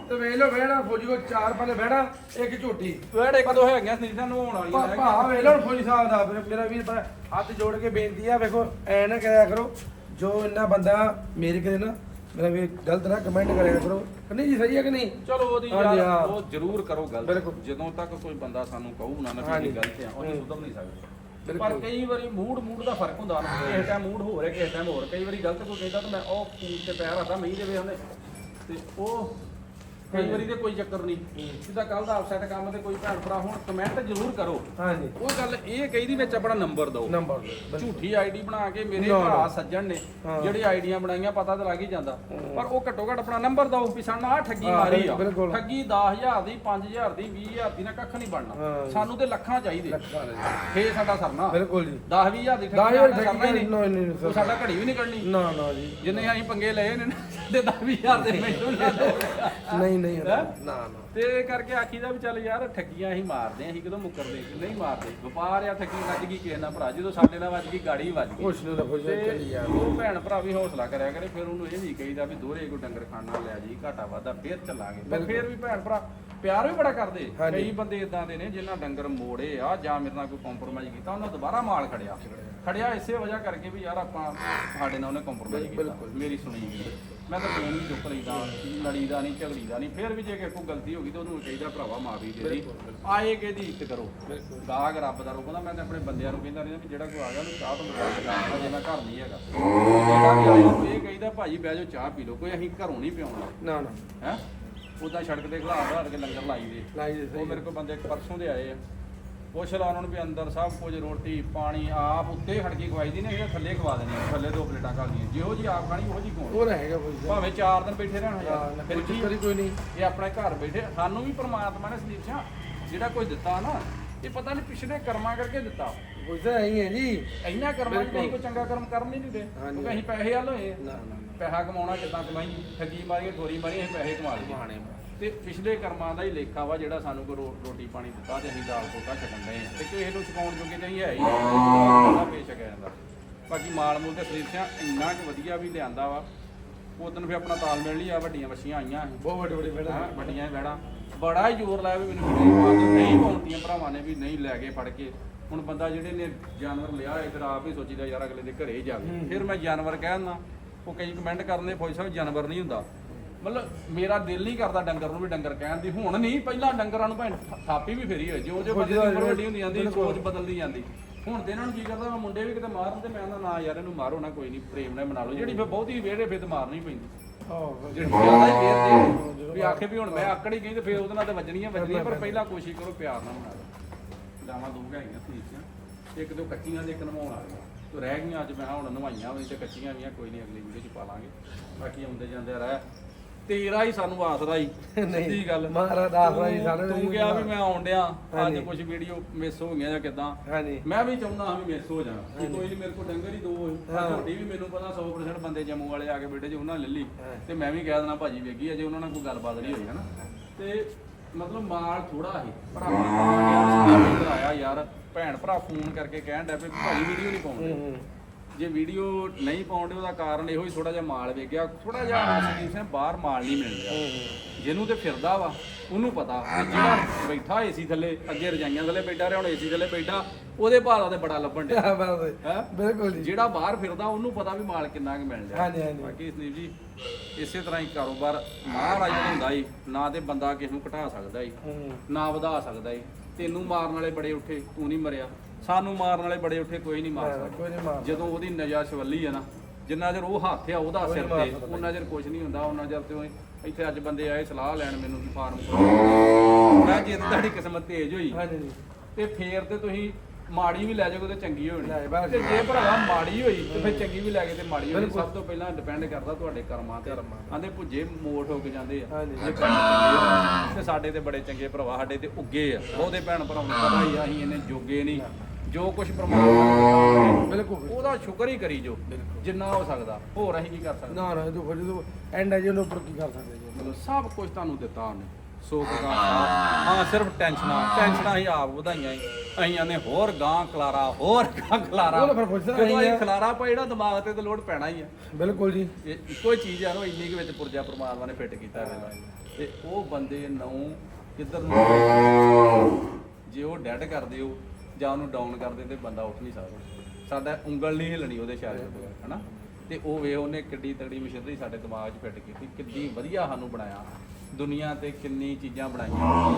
ਤੇ ਵੇਖ ਲੋ ਵੇੜਾ ਫੌਜੀ ਕੋ ਚਾਰ ਪਾਲੇ ਵੇੜਾ ਇੱਕ ਝੋਟੀ। ਵੈੜ ਇੱਕ ਦੋ ਹੈਗੀਆਂ ਸਨੀਤਾਂ ਨੂੰ ਹੋਣ ਵਾਲੀਆਂ ਭਾ। ਵੇਖ ਲੋ ਫੌਜੀ ਸਾਹਿਬ ਦਾ। ਮੇਰਾ- ਮੇਰਾ ਵੀਰ ਭਰਾ ਹੱਥ ਜੋੜ ਕੇ ਬੇਨਤੀ ਆ ਵੇਖੋ ਐ ਨਾ ਕਰਿਆ ਕਰੋ। ਜੋ ਇੰਨਾ ਬੰਦਾ ਮੇਰੇ ਕਰੇ ਨਾ ਮੇਰਾ ਵੀਰ ਗਲਤ ਨਾ ਕਮੈਂਟ ਕਰਿਆ ਕਰੋ ਨਹੀਂ ਜੀ ਸਹੀ ਹੈ ਕਿ ਨਹੀਂ ਚਲੋ ਉਹਦੀ ਹਾਂਜੀ, ਯਾਰ ਹਾਂ। ਉਹ ਜ਼ਰੂਰ ਕਰੋ ਗੱਲ ਬਿਲਕੁਲ। ਜਦੋਂ ਤੱਕ ਕੋਈ ਬੰਦਾ ਸਾਨੂੰ ਕਹੂ ਨਾ ਨਾ ਵੀ ਹਾਂਜੀ। ਗਲਤ ਆ ਉਹਨੇ। ਸੁਧਰ ਨਹੀਂ ਸਕਦੇ ਪਰ। ਕਈ ਵਾਰੀ ਮੂਡ ਮੂਡ ਦਾ ਫ਼ਰਕ ਹੁੰਦਾ ਨਾ ਕਿਸੇ ਟਾਈਮ ਮੂਡ ਹੋ ਰਿਹਾ ਕਿਸੇ ਟਾਈਮ ਹੋਰ ਕਈ ਵਾਰੀ ਗਲਤ ਕੋਈ ਕਹਿੰਦਾ ਤਾਂ ਮੈਂ ਉਹ ਫੂਟ ਤੇ ਪੈਰ ਰੱਖਦਾ ਮੀਂਹ ਦੇ ਵੇ ਉਹਨੇ ਤੇ ਉਹ ਕਈ ਵਾਰੀ ਤੇ ਕੋਈ ਚੱਕਰ ਨਹੀਂ ਜਿੱਦਾਂ ਕੱਲ ਦਾ ਅਫਸੈਟ ਕੰਮ ਤੇ ਕੋਈ ਭੈਣ ਭਰਾ ਹੁਣ ਕਮੈਂਟ ਜ਼ਰੂਰ ਕਰੋ ਹਾਂਜੀ ਉਹ ਗੱਲ ਇਹ ਕਹੀਦੀ ਵਿੱਚ ਆਪਣਾ ਨੰਬਰ ਦਿਓ ਨੰਬਰ ਦਿਓ। ਝੂਠੀ ਆਈਡੀ ਬਣਾ ਕੇ ਮੇਰੇ। ਭਰਾ ਸੱਜਣ ਨੇ। ਜਿਹੜੇ ਆਈਡੀਆਂ ਬਣਾਈਆਂ ਪਤਾ ਤਾਂ ਲੱਗ ਹੀ ਜਾਂਦਾ ਪਰ ਉਹ ਘੱਟੋ ਘੱਟ ਆਪਣਾ ਨੰਬਰ ਦਿਓ ਵੀ ਸਾਨੂੰ ਆਹ ਠੱਗੀ ਮਾਰੀ ਆ। ਠੱਗੀ 10000 ਦੀ 5000 ਦੀ 20000 ਦੀ ਨਾ ਕੱਖ ਨਹੀਂ ਬਣਨਾ। ਸਾਨੂੰ ਤੇ ਲੱਖਾਂ ਚਾਹੀਦੇ। ਫੇ ਸਾਡਾ ਸਰਨਾ ਬਿਲਕੁਲ ਜੀ 10 20000 ਦੀ ਠੱਗੀ ਨਹੀਂ, ਨਹੀਂ, ਸਾਡਾ ਘੜੀ ਵੀ ਨਹੀਂ ਕੱਢਣੀ ਨਾ ਨਾ ਜੀ ਜਿੰਨੇ ਅਸੀਂ ਪੰਗੇ ਲਏ ਨੇ ਤੇ 10 20000 ਦੇ ਮੈਨੂੰ ਨਾ ਦਿਓ। ਨਹੀਂ ਨਹੀਂ ਹੈਂ? ਨਾ ਨਾ। ਤੇ ਇਹ ਕਰਕੇ ਆਖੀਦਾ ਵੀ ਚੱਲ ਯਾਰ ਠੱਗੀਆਂ ਅਸੀਂ ਮਾਰਦੇ ਆਂ ਅਸੀਂ ਕਦੋਂ ਮੁੱਕਰਦੇ ਨਹੀਂ ਮਾਰਦੇ? ਵਪਾਰ ਆ ਠੱਗੀ ਵੱਜ ਗਈ ਕਿਸੇ ਨਾਲ ਭਰਾ ਜਦੋਂ ਸਾਡੇ ਨਾਲ ਵੱਜ ਗਈ ਗਾੜੀ ਵੱਜ ਗਈ। ਕੁਛ ਨੂੰ ਰੱਖੋ ਜੀ ਚੱਲੀ ਤੇ ਯਾਰ ਉਹ ਭੈਣ ਭਰਾ ਵੀ ਹੌਸਲਾ ਕਰਿਆ ਕਰੇ ਫਿਰ ਉਹਨੂੰ ਇਹ ਵੀ ਕਹੀਦਾ ਵੀ ਦੋਹਰੇ ਕੋ ਡੰਗਰ ਖਾਣਾ ਲੈ ਜੀ ਘਾਟਾ ਵਾਦਾ ਫੇਰ ਚੱਲਾਂਗੇ। ਪਰ। ਫੇਰ ਵੀ ਭੈਣ ਭਰਾ ਪਿਆਰ ਵੀ ਬੜਾ ਕਰਦੇ। ਹਾਂਜੀ। ਕਈ ਬੰਦੇ ਇਦਾਂ ਦੇ ਨੇ ਜਿਨ੍ਹਾਂ ਡੰਗਰ ਮੋੜੇ ਆ ਜਾਂ ਮੇਰੇ ਨਾਲ ਕੋਈ ਕੰਪਰੋਮਾਈਜ਼ ਕੀਤਾ ਉਹਨਾਂ ਦੁਬਾਰਾ ਮਾਲ ਖੜਿਆ। ਖੜਿਆ ਇਸੇ ਵਜ੍ਹਾ ਕਰਕੇ ਵੀ ਯਾਰ ਆਪਾਂ ਸਾਡੇ ਨਾਲ ਉਹਨੇ ਕੰਪਰੋਮਾਈਜ਼ ਕੀਤਾ ਬਿਲਕੁਲ। ਮੇਰੀ ਸੁਣੀ ਗਈ ਮੈਂ ਤਾਂ ਫੋਨ ਵੀ ਚੁੱਕ ਲਈਦਾ ਲੜੀਦਾ ਨਹੀਂ ਝਗੜੀਦਾ ਨਹੀਂ ਫਿਰ ਵੀ ਜੇ ਕਿਸੇ ਗਲਤੀ ਹੋ ਗਈ ਤਾਂ ਉਹਨੂੰ ਕਹੀਦਾ ਭਰਾਵਾ ਮਾਫੀ ਦੇ ਦੀ। ਆਏ ਕਿ ਦੀ ਇੱਜ਼ਤ ਕਰੋ। ਗਾਹਕ ਰੱਬ ਦਾ ਰੋਕਦਾ ਮੈਂ ਤਾਂ ਆਪਣੇ ਬੰਦਿਆਂ ਨੂੰ ਕਹਿੰਦਾ ਰਹਿੰਦਾ ਵੀ ਜਿਹੜਾ ਕੋਈ ਆ ਗਿਆ ਉਹਨੂੰ ਚਾਹ ਤੋਂ ਲਾਉਣਾ ਜੇ ਮੈਂ ਘਰ ਨਹੀਂ ਹੈਗਾ। ਜਿਹੜਾ ਵੀ ਆਏ ਨੂੰ ਇਹ ਕਹੀਦਾ ਭਾਜੀ ਬਹਿ ਜਾਓ ਚਾਹ ਪੀ ਲਓ ਕੋਈ ਅਸੀਂ ਘਰੋਂ ਨਹੀਂ ਪਿਆਉਣਾ। ਨਾ ਨਾ। ਹੈ? ਉਦਾਂ ਸੜਕ ਤੇ ਖਲਾ ਖਲਾ ਕੇ ਲੰਗਰ ਲਾਈ ਦੇ। ਲਾਈ ਦੇ ਉਹ ਮੇਰੇ ਕੋਲ ਬੰਦੇ ਪਰਸੋਂ ਦੇ ਆਏ ਆ। ਪੁੱਛ ਲਾ ਉਹਨਾਂ ਨੂੰ ਵੀ ਅੰਦਰ ਸਭ ਕੁਝ ਰੋਟੀ ਪਾਣੀ ਆਪ ਉੱਤੇ ਖੜਕੀ ਖਵਾਈ ਦੀ ਨੇ ਇਹ ਥੱਲੇ ਖਵਾ ਦੇਣੀ ਆ, ਥੱਲੇ ਦੋ ਪਲੇਟਾਂ ਖਾਲੀਆਂ ਜਿਹੋ ਜੀ ਆਪ ਖਾਣੀ ਉਹੋ ਜੀ ਖਵਾਉਣੀ ਉਹ ਰਹੇਗਾ ਸਾਹਿਬ ਭਾਵੇਂ 4 ਦਿਨ ਬੈਠੇ ਰਹਿਣ ਹਾਂ, ਯਾਰ ਫਿਰ ਕੋਈ ਕੀ? ਚੱਕਰ ਹੀ ਕੋਈ ਨਹੀਂ। ਇਹ ਆਪਣੇ ਘਰ ਬੈਠੇ ਸਾਨੂੰ ਵੀ ਪ੍ਰਮਾਤਮਾ ਨੇ ਸੰਦੀਪ ਸਿੰਘ ਜਿਹੜਾ ਕੁਝ ਦਿੱਤਾ ਨਾ ਇਹ ਪਤਾ ਨਹੀਂ ਪਿਛਲੇ ਕਰਮਾਂ ਕਰਕੇ ਦਿੱਤਾ। ਫੌਜੀ ਸਾਹਿਬ ਐਂ ਹੈ ਜੀ। ਇੰਨਾ ਕਰਮਾਂ 'ਚ ਕੋਈ ਚੰਗਾ ਕਰਮ ਕਰਨ ਹੀ ਨਹੀਂ ਦੇ। ਹਾਂਜੀ। ਕਿਉਂਕਿ ਅਸੀਂ ਪੈਸੇ ਹੱਲ ਹੋਏ। ਆ। ਨਾ ਨਾ। ਪੈਸਾ ਕਮਾਉਣਾ ਕਿੱਦਾਂ ਕਮਾਈ ਠੱਗੀ ਮਾਰੀ ਠੋਰੀ ਮਾਰੀ ਅਸੀਂ ਪੈਸੇ ਕਮਾ ਮਾਣੇ ਤੇ ਪਿਛਲੇ ਕਰਮਾਂ ਦਾ ਹੀ ਲੇਖਾ ਵਾ ਜਿਹੜਾ ਸਾਨੂੰ ਰੋ- ਰੋਟੀ ਪਾਣੀ ਦਿੱਤਾ ਤੇ ਅਸੀਂ ਦਾਲ ਫੁਲਕਾ ਛਕਣ ਡਏ ਆ ਤੇ ਕਿਸੇ ਨੂੰ ਛਕਾਉਣ ਜੋਗੇ ਤਾਂ ਅਸੀਂ ਹੈ ਹੀ ਨਹੀਂ। ਪੇਸ਼ ਛਕਿਆ ਜਾਂਦਾ ਬਾਕੀ ਮਾਲ ਮੂਲ ਤੇ ਸਰੀਰ ਸਿਆ ਇੰਨਾ ਕੁ ਵਧੀਆ ਵੀ ਲਿਆਂਦਾ ਵਾ। ਉਦੋਂ ਫਿਰ ਆਪਣਾ ਤਾਲਮੇਲ ਲਈ ਆ ਵੱਡੀਆਂ ਮੱਛੀਆਂ ਆਈਆਂ ਬਹੁਤ ਵੱਡੇ ਵੱਡੇ ਬੇੜਾ। ਹਾਂ, ਵੱਡੀਆਂ ਵੈੜਾਂ ਬੜਾ। ਹੀ ਜ਼ੋਰ ਲਾਇਆ ਵੀ ਮੈਨੂੰ ਵੀਡੀਓ ਪਾ ਦਿਓ। ਨਹੀਂ ਪਾਉਂਦੀਆਂ ਭਰਾਵਾਂ ਨੇ ਵੀ ਨਹੀਂ ਲੈ ਕੇ ਫੜ ਕੇ। ਹੁਣ ਬੰਦਾ ਜਿਹੜੇ ਨੇ ਜਾਨਵਰ ਲਿਆ ਹੋਏ ਫਿਰ ਆਪ ਹੀ ਸੋਚੀਦਾ ਯਾਰ ਅਗਲੇ ਦੇ ਘਰੇ ਹੀ ਜਾਵੇ। ਹੂੰ। ਫਿਰ ਮੈਂ ਜਾਨਵਰ ਕਹਿਣਾ ਉਹ ਕਈ ਕਮੈਂਟ ਕਰਨੇ ਫੌਜ ਸਾਹਿਬ ਜਾਨਵਰ ਨਹੀਂ ਹੁੰਦਾ। ਮਤਲਬ ਮੇਰਾ ਦਿਲ ਨਹੀਂ ਕਰਦਾ ਡੰਗਰ ਨੂੰ ਵੀ ਡੰਗਰ ਕਹਿਣ ਦੀ। ਹੁਣ ਨਹੀਂ ਪਹਿਲਾਂ ਡੰਗਰਾਂ ਨੂੰ ਭਾਵੇਂ ਥਾ- ਥਾਪੀ ਵੀ ਫੇਰੀ ਹੋਏ। ਜਿਉਂ ਜਿਉਂ ਬੰਦੇ ਦੀ ਉਮਰ ਵੱਡੀ ਹੁੰਦੀ ਜਾਂਦੀ ਸੋਚ ਬਦਲਦੀ ਜਾਂਦੀ। ਹੁਣ ਤੇ ਇਹਨਾਂ ਨੂੰ ਕੀ ਕਰਦਾ ਮੈਂ ਮੁੰਡੇ ਵੀ ਕਿਤੇ ਮਾਰਨ ਤੇ ਮੈਂ ਨਾ ਨਾ ਯਾਰ ਇਹਨੂੰ ਮਾਰੋ ਨਾ ਕੋਈ ਨਹੀਂ ਪ੍ਰੇਮ ਨਾਲ ਮਨਾ ਲਓ। ਜਿਹੜੀ ਫਿਰ ਬਹੁਤੀ ਵੇੜੇ ਫਿਰ ਤੇ ਮਾਰਨੀ ਪੈਂਦੀ। ਆਹ ਜਿਹੜੀ ਜ਼ਿਆਦਾ ਹੀ ਫੇਰ ਦੇ ਵੀ ਆਖੇ ਵੀ ਹੁਣ ਮੈਂ ਆਕੜ ਹੀ ਗਈ ਤੇ ਫੇਰ ਉਹਦੇ ਨਾਲ ਤੇ ਵੱਜਣੀਆਂ ਵੱਜਣੀਆਂ ਪਰ ਪਹਿਲਾਂ ਕੋਸ਼ਿਸ਼ ਕਰੋ ਪਿਆਰ ਨਾਲ ਬਣਾ ਲਓ। ਲਾਵਾਂ ਦੋ ਹੈਗੀਆਂ ਸੀਸੀਆਂ ਇੱਕ। ਦੋ ਕੱਚੀਆਂ ਦੇ ਇੱਕ ਨਵਾਉਣ ਵਾਲੀਆਂ। ਤੋ ਰਹਿ ਗਈਆਂ ਅੱਜ ਮੈਂ ਕਿਹਾ ਹੁਣ ਨਵਾਈਆਂ ਵੀ ਤੇ ਕੱਚੀਆਂ ਵੀ ਆ ਕੋਈ ਨਹੀਂ ਅਗਲੀ ਵੀਡੀਓ ਚ ਪਾ ਲਾਂਗੇ। ਬਾਕੀ ਆਉਂਦੇ ਜਾਂਦੇ ਰਹਿ। ਤੇਰਾ ਹੀ ਸਾਨੂੰ ਆਸਰਾ ਹੀ ਸਿੱਧੀ ਗੱਲ। ਮਹਾਰਾਜ ਦਾ ਆਸਰਾ ਹੀ ਸਾਨੂੰ ਤੂੰ ਕਿਹਾ ਵੀ ਮੈਂ ਆਉਣ ਡਿਆ ਅੱਜ। ਕੁਝ ਵੀਡੀਓ ਮਿਸ ਹੋ ਗਈਆਂ ਜਾਂ ਕਿਦਾਂ। ਹਾਂਜੀ। ਮੈਂ ਵੀ ਚਾਹੁੰਦਾ ਹਾਂ ਵੀ ਮਿਸ ਹੋ ਜਾਣਾ। ਕੋਈ ਨਹੀਂ ਮੇਰੇ ਕੋਲ ਡੰਗਰ ਹੀ ਦੋ ਹੋਏ ਹਾਂ। ਤੁਹਾਡੀ ਵੀ ਮੈਨੂੰ ਪਤਾ 100% ਬੰਦੇ ਜੰਮੂ ਵਾਲੇ ਆ ਕੇ ਬੈਠੇ ਜੇ ਉਹਨਾਂ ਲੈ ਲਈ ਹਾਂ। ਤੇ ਮੈਂ ਵੀ ਕਹਿ ਦੇਣਾ ਭਾਜੀ ਵੇਗੀ ਅਜੇ ਉਹਨਾਂ ਨਾਲ ਕੋਈ ਗੱਲਬਾਤ ਨਹੀਂ ਹੋਈ ਹਨਾ। ਤੇ ਮਤਲਬ ਮਾਲ ਥੋੜਾ ਸੀ। ਪਰ ਆਪਾਂ ਯਾਰ। ਭੈਣ ਭਰਾ ਫੋਨ ਕਰਕੇ ਕਹਿਣ ਡਿਆ ਵੀ ਭਾਜੀ ਵੀਡੀਓ ਨਹੀਂ ਪਾਉਂਦੇ। ਹੂੰ। ਜੇ ਵੀਡੀਓ ਨਹੀਂ ਪਾਉਂਦੇ ਉਹਦਾ ਕਾਰਨ ਇਹੋ ਹੀ ਥੋੜਾ ਜਿਹਾ ਮਾਲ ਵੇਖ ਗਿਆ ਥੋੜਾ ਜਿਹਾ ਸਿੰਘ ਬਾਹਰ ਮਾਲ ਨਹੀਂ ਮਿਲ ਰਿਹਾ। ਜਿਹਨੂੰ ਤੇ ਫਿਰਦਾ ਵਾ ਉਹਨੂੰ ਪਤਾ ਜਿਹੜਾ ਬੈਠਾ ਏਸੀ ਥੱਲੇ ਅੱਗੇ ਰਜਾਈਆਂ ਥੱਲੇ ਬੈਠਾ ਰਿਹਾ ਹੁਣ ਏਸੀ ਥੱਲੇ ਬੈਠਾ ਉਹਦੇ ਭਾਅ ਦਾ ਤੇ ਬੜਾ ਲੱਭਣ ਡਿਆ। ਹੈ? ਬਿਲਕੁਲ ਜੀ। ਜਿਹੜਾ ਬਾਹਰ ਫਿਰਦਾ ਉਹਨੂੰ ਪਤਾ ਵੀ ਮਾਲ ਕਿੰਨਾ ਕੁ ਮਿਲ ਰਿਹਾ। ਹਾਂਜੀ, ਹਾਂਜੀ। ਬਾਕੀ ਸੰਦੀਪ ਜੀ ਇਸੇ ਤਰ੍ਹਾਂ ਹੀ ਕਾਰੋਬਾਰ ਮਹਾਰਾਜ ਹੁੰਦਾ ਹੀ ਨਾ ਤੇ ਬੰਦਾ ਕਿਸ ਨੂੰ ਘਟਾ ਸਕਦਾ ਹੀ ਹੂੰ। ਨਾ ਵਧਾ ਸਕਦਾ ਹੀ ਤੈਨੂੰ ਮਾਰਨ ਵਾਲੇ ਬੜੇ ਉੱਠੇ ਤੂੰ ਨਹੀਂ ਮਰਿਆ। ਸਾਨੂੰ ਮਾਰਨ ਵਾਲੇ ਬੜੇ ਉੱਠੇ ਕੋਈ ਨਹੀਂ ਮਾਰ ਸਕਦਾ। ਕੋਈ ਨਹੀਂ ਮਾਰ ਜਦੋਂ ਉਹਦੀ ਨਜ਼ਰ ਛਵੱਲੀ ਆ ਨਾ ਜਿੰਨਾ ਚਿਰ ਉਹ ਹੱਥ ਆ ਉਹਦਾ ਸਿਰ ਤੇ ਉਹਨਾਂ ਚਿਰ ਕੁਝ ਨਹੀਂ ਹੁੰਦਾ ਉਹਨਾਂ ਚਿਰ ਤੇ ਇੱਥੇ ਅੱਜ ਬੰਦੇ ਆਏ ਸਲਾਹ ਲੈਣ ਮੈਨੂੰ ਵੀ ਫਾਰਮ। ਮੈਂ ਜੇ ਤੁਹਾਡੀ ਕਿਸਮਤ ਤੇਜ਼ ਹੋਈ। ਤੇ ਫੇਰ ਤੇ ਤੁਸੀਂ ਮਾੜੀ ਵੀ ਲੈ ਜਾਓਗੇ ਤੇ ਚੰਗੀ ਹੋਣੀ। ਤੇ ਜੇ ਭਰਾਵਾ ਮਾੜੀ ਹੋਈ ਤੇ ਫਿਰ ਚੰਗੀ ਵੀ ਲੈ ਕੇ ਤੇ ਮਾੜੀ ਹੋਣੀ। ਸਭ ਤੋਂ ਪਹਿਲਾਂ ਡਿਪੈਂਡ ਕਰਦਾ ਤੁਹਾਡੇ ਕਰਮਾਂ ਤੇ। ਆਂਦੇ ਭੁੱਜੇ ਮੋੜ ਹੋ ਕੇ ਜਾਂਦੇ ਆ। ਤੇ ਸਾਡੇ ਤੇ ਬੜੇ ਚੰਗੇ ਭਰਾਵਾ ਸਾਡੇ ਤੇ ਉੱਗੇ ਆ। ਬਹੁਤੇ ਭੈਣ ਭਰਾਵਾਂ ਨੂੰ ਪਤਾ ਹੀ ਆ ਅਸੀਂ ਇਹਨੇ ਜੋਗੇ ਨਹੀਂ। ਜੋ ਕੁਝ ਪ੍ਰਮਾਤਮਾ ਬਿਲਕੁਲ। ਉਹਦਾ ਸ਼ੁਕਰ ਹੀ ਕਰੀ ਜੋ। ਜਿੰਨਾ ਹੋ ਸਕਦਾ। ਹੋਰ ਅਸੀਂ ਕੀ ਕਰ ਸਕਦੇ? ਨਾ ਨਾ ਤੂੰ ਫਿਰ ਤੂੰ ਐਂਡ ਅਜੇ ਉਹਨੂੰ ਉੱਪਰ ਕੀ ਕਰ ਸਕਦੇ ਜੀ? ਮਤਲਬ ਸਭ ਕੁਝ ਤੁਹਾਨੂੰ ਦਿੱਤਾ ਉਹਨੇ। ਸੋ ਪ੍ਰਕਾਰ ਹਾਂ ਸਿਰਫ ਟੈਨਸ਼ਨਾਂ। ਟੈਨਸ਼ਨਾਂ ਹੀ ਆਪ ਵਧਾਈਆਂ ਹੀ। ਅਸੀਂ ਆਨੇ ਹੋਰ ਗਾਂ ਖਲਾਰਾ ਹੋਰ ਗਾਂ ਖਲਾਰਾ। ਉਹ ਤਾਂ ਫਿਰ ਪੁੱਛਦਾ ਜਦੋਂ ਹੀ ਅਸੀਂ ਆ। ਖਲਾਰਾ ਪਾ ਜਿਹੜਾ ਦਿਮਾਗ ਤੇ ਤੇ ਲੋਡ ਪੈਣਾ ਹੀ ਆ। ਬਿਲਕੁਲ ਜੀ। ਇਹ ਇੱਕੋ ਹੀ ਚੀਜ਼ ਆ ਨਾ ਇੰਨੀ ਕੁ ਵਿੱਚ ਪੁਰਜਾ ਪ੍ਰਮਾਤਮਾ ਨੇ ਫਿੱਟ ਕੀਤਾ ਹੈ ਤੇ ਉਹ ਬੰਦੇ ਨੂੰ ਕਿੱਧਰ ਨੂੰ ਜੇ ਉਹ ਡੈਡ ਕਰਦੇ ਹੋ ਜਾਂ ਉਹਨੂੰ ਡਾਊਨ ਕਰਦੇ ਤੇ ਬੰਦਾ ਉੱਠ ਨਹੀਂ ਸਕਦਾ। ਸਾਡਾ ਉਂਗਲ ਨਹੀਂ ਹਿਲਣੀ ਉਹਦੇ ਸ਼ਾਇਦ ਹਨਾ? ਤੇ ਉਹ ਵੇ ਉਹਨੇ ਕਿੱਡੀ ਤਗੜੀ ਮਸ਼ੀਨਰੀ ਸਾਡੇ ਦਿਮਾਗ 'ਚ ਫਿੱਟ ਕੀਤੀ ਕਿੰਨੀ ਵਧੀਆ ਸਾਨੂੰ ਬਣਾਇਆ। ਦੁਨੀਆ ਤੇ ਕਿੰਨੀ ਚੀਜ਼ਾਂ ਬਣਾਈਆਂ।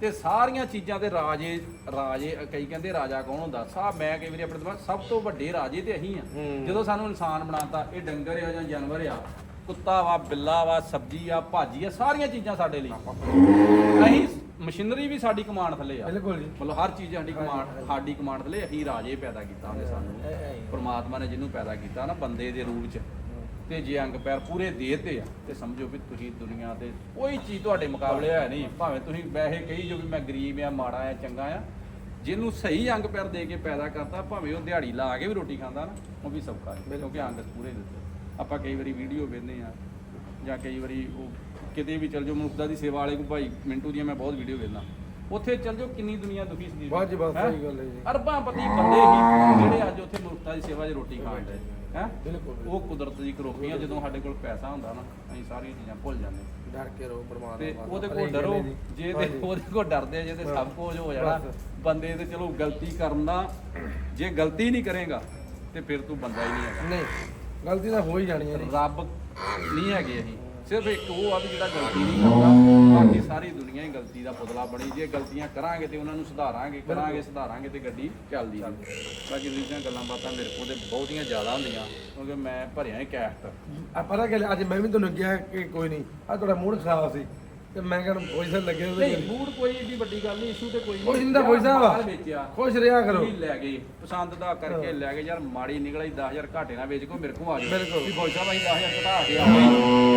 ਤੇ ਸਾਰੀਆਂ ਚੀਜ਼ਾਂ ਤੇ ਰਾਜੇ ਰਾਜੇ ਕਈ ਕਹਿੰਦੇ ਰਾਜਾ ਕੌਣ ਹੁੰਦਾ? ਸਾਹਿਬ ਮੈਂ ਕਈ ਵਾਰੀ ਆਪਣੇ ਦਿਮਾਗ ਸਭ ਤੋਂ ਵੱਡੇ ਰਾਜੇ ਤੇ ਅਸੀਂ ਆ। ਜਦੋਂ ਸਾਨੂੰ ਇਨਸਾਨ ਬਣਾਤਾ ਇਹ ਡੰਗਰ ਆ ਜਾਂ ਜਾਨਵਰ ਆ ਕੁੱਤਾ ਵਾ ਬਿੱਲਾ ਵਾ ਸਬਜ਼ੀ ਆ ਭਾਜੀ ਆ ਸਾਰੀਆਂ ਚੀਜ਼ਾਂ ਸਾਡੇ ਲਈ। ਅਸੀਂ ਮਸ਼ੀਨਰੀ ਵੀ ਸਾਡੀ ਕਮਾਂਡ ਥੱਲੇ ਆ। ਬਿਲਕੁਲ ਜੀ। ਮਤਲਬ ਹਰ ਚੀਜ਼ ਸਾਡੀ ਕਮਾਂਡ ਸਾਡੀ ਕਮਾਂਡ ਥੱਲੇ ਅਸੀਂ ਰਾਜੇ ਪੈਦਾ ਕੀਤਾ ਉਹਨੇ ਸਾਨੂੰ। ਪਰਮਾਤਮਾ ਨੇ ਜਿਹਨੂੰ ਪੈਦਾ ਕੀਤਾ ਨਾ ਬੰਦੇ ਦੇ ਰੂਪ ਚ। ਤੇ ਜੇ ਅੰਗ ਪੈਰ ਪੂਰੇ ਦੇ ਤੇ ਆ ਤੇ ਸਮਝੋ ਵੀ ਤੁਸੀਂ ਦੁਨੀਆ ਤੇ ਕੋਈ ਚੀਜ਼ ਤੁਹਾਡੇ ਮੁਕਾਬਲੇ ਹੈ ਨਹੀਂ। ਭਾਵੇਂ ਤੁਸੀਂ ਵੈਸੇ ਕਹੀ ਜੋ ਵੀ ਮੈਂ ਗਰੀਬ ਆ ਮਾੜਾ ਆ ਚੰਗਾ ਆ ਜਿਹਨੂੰ ਸਹੀ ਅੰਗ ਪੈਰ ਦੇ ਕੇ ਪੈਦਾ ਕਰਤਾ ਭਾਵੇਂ ਉਹ ਦਿਹਾੜੀ ਲਾ ਕੇ ਵੀ ਰੋਟੀ ਖਾਂਦਾ ਨਾ ਉਹ ਵੀ ਸੌਖਾ ਹੈ ਕਿਉਂਕਿ ਅੰਗ ਪੂਰੇ ਦਿੱਤੇ। ਆਪਾਂ ਕਈ ਵਾਰੀ ਵੀਡੀਓ ਵੇਖਦੇ ਆ ਜਾਂ ਕਈ ਵਾਰੀ ਉਹ ਕਿਤੇ ਵੀ ਚਲ ਜਾਓ ਮਨੁੱਖਤਾ ਦੀ ਸੇਵਾ ਵਾਲੇ ਕੋ ਭਾਈ ਮਿੰਟੂ ਦੀਆਂ ਮੈਂ ਬਹੁਤ ਵੀਡੀਓ ਵੇਖਦਾ ਉੱਥੇ ਚਲ ਜਾਓ ਕਿੰਨੀ ਦੁਨੀਆ ਦੁਖੀ ਸੀ ਬਹੁਤ ਜੀ, ਬਹੁਤ ਸਹੀ ਗੱਲ ਹੈ ਜੀ। ਅਰਬਾਂ ਪਤੀ ਬੰਦੇ ਹੀ ਜਿਹੜੇ ਅੱਜ ਉੱਥੇ ਮਨੁੱਖਤਾ ਦੀ ਸੇਵਾ 'ਚ ਰੋਟੀ ਖਾਣ ਦੇ ਹੈ ਬਿਲਕੁਲ ਉਹ ਕੁਦਰਤ ਦੀ ਕਰੋਪੀਆਂ ਜਦੋਂ ਸਾਡੇ ਕੋਲ ਪੈਸਾ ਹੁੰਦਾ ਨਾ ਅਸੀਂ ਸਾਰੀਆਂ ਚੀਜ਼ਾਂ ਭੁੱਲ ਜਾਂਦੇ ਡਰ ਕੇ ਰਹੋ ਪਰਮਾਤਮਾ ਤੇ। ਉਹਦੇ ਕੋਲ ਡਰੋ ਜੀ। ਜੇ ਤੇ ਹਾਂਜੀ। ਉਹਦੇ ਕੋਲ ਡਰਦੇ ਜੇ ਤੇ ਸਭ ਕੁਝ ਹੋ ਜਾਣਾ ਬਸ। ਬੰਦੇ ਤੇ ਚਲੋ ਗਲਤੀ ਕਰਨ ਦਾ ਜੇ ਗਲਤੀ ਨਹੀਂ ਕਰੇਗਾ ਤੇ ਫਿਰ ਤੂੰ ਬੰਦਾ ਹੀ ਨਹੀਂ ਹੈਗਾ ਨਹੀਂ ਗਲਤੀ ਤਾਂ ਹੋ ਹੀ ਜਾਣੀ ਹੈ ਜੀ ਰੱਬ ਨਹੀਂ ਹੈਗੇ ਅਸੀਂ ਸਿਰਫ ਇੱਕ ਉਹ ਆ ਵੀ ਜਿਹੜਾ ਗਲਤੀ ਨਹੀਂ ਕਰਦਾ ਬਾਕੀ ਸਾਰੀ ਦੁਨੀਆ ਹੀ ਗਲਤੀ ਦਾ ਪੁਤਲਾ ਬਣੀ। ਜੇ ਗਲਤੀਆਂ ਕਰਾਂਗੇ ਤੇ ਉਹਨਾਂ ਨੂੰ ਸੁਧਾਰਾਂਗੇ ਕਰਾਂਗੇ ਸੁਧਾਰਾਂਗੇ ਤੇ ਗੱਡੀ ਚੱਲਦੀ ਰਹੀ ਬਾਕੀ ਦੂਜੀਆਂ ਗੱਲਾਂ ਬਾਤਾਂ ਮੇਰੇ ਕੋਲ ਤੇ ਬਹੁਤੀਆਂ ਜ਼ਿਆਦਾ ਹੁੰਦੀਆਂ ਕਿਉਂਕਿ ਮੈਂ ਭਰਿਆ ਹੀ ਕੈਸਟ ਆ ਪਤਾ ਕਿ ਅੱਜ ਮੈਂ ਵੀ ਤੁਹਾਨੂੰ ਕਿਹਾ ਕਿ ਕੋਈ ਨਹੀਂ ਆ ਤੁਹਾਡਾ ਮੂਡ ਖਰਾਬ ਸੀ। ਤੇ ਮੈਂ ਕਹਿੰਦਾ ਪੋਜੀਸ਼ਨ ਲੱਗੇ ਉਹਦੇ ਨਹੀਂ ਬੂੜ ਕੋਈ ਏਡੀ ਵੱਡੀ ਗੱਲ ਨਹੀਂ ਇਸ਼ੂ ਤੇ ਕੋਈ ਉਹ ਜਿੰਦਾ ਪੁੱਛਦਾ ਵਾ। ਮਾਲ ਵੇਚਿਆ। ਖੁਸ਼ ਰਿਹਾ ਕਰੋ। ਵੀ ਲੈ ਗਏ ਪਸੰਦ ਦਾ ਕਰਕੇ ਲੈ ਗਏ। ਯਾਰ ਮਾੜੀ ਨਿਕਲੀ 10000 ਘਾਟੇ ਨਾਲ ਵੇਚ ਕੋ ਮੇਰੇ ਕੋਲ ਆ ਜਾਓ ਬਿਲਕੁਲ। ਵੀ ਸਾਹਿਬ ਅਸੀਂ 10000 ਘਟਾ ਕੇ ਕੀ ਕਰਨਾ ਜੇ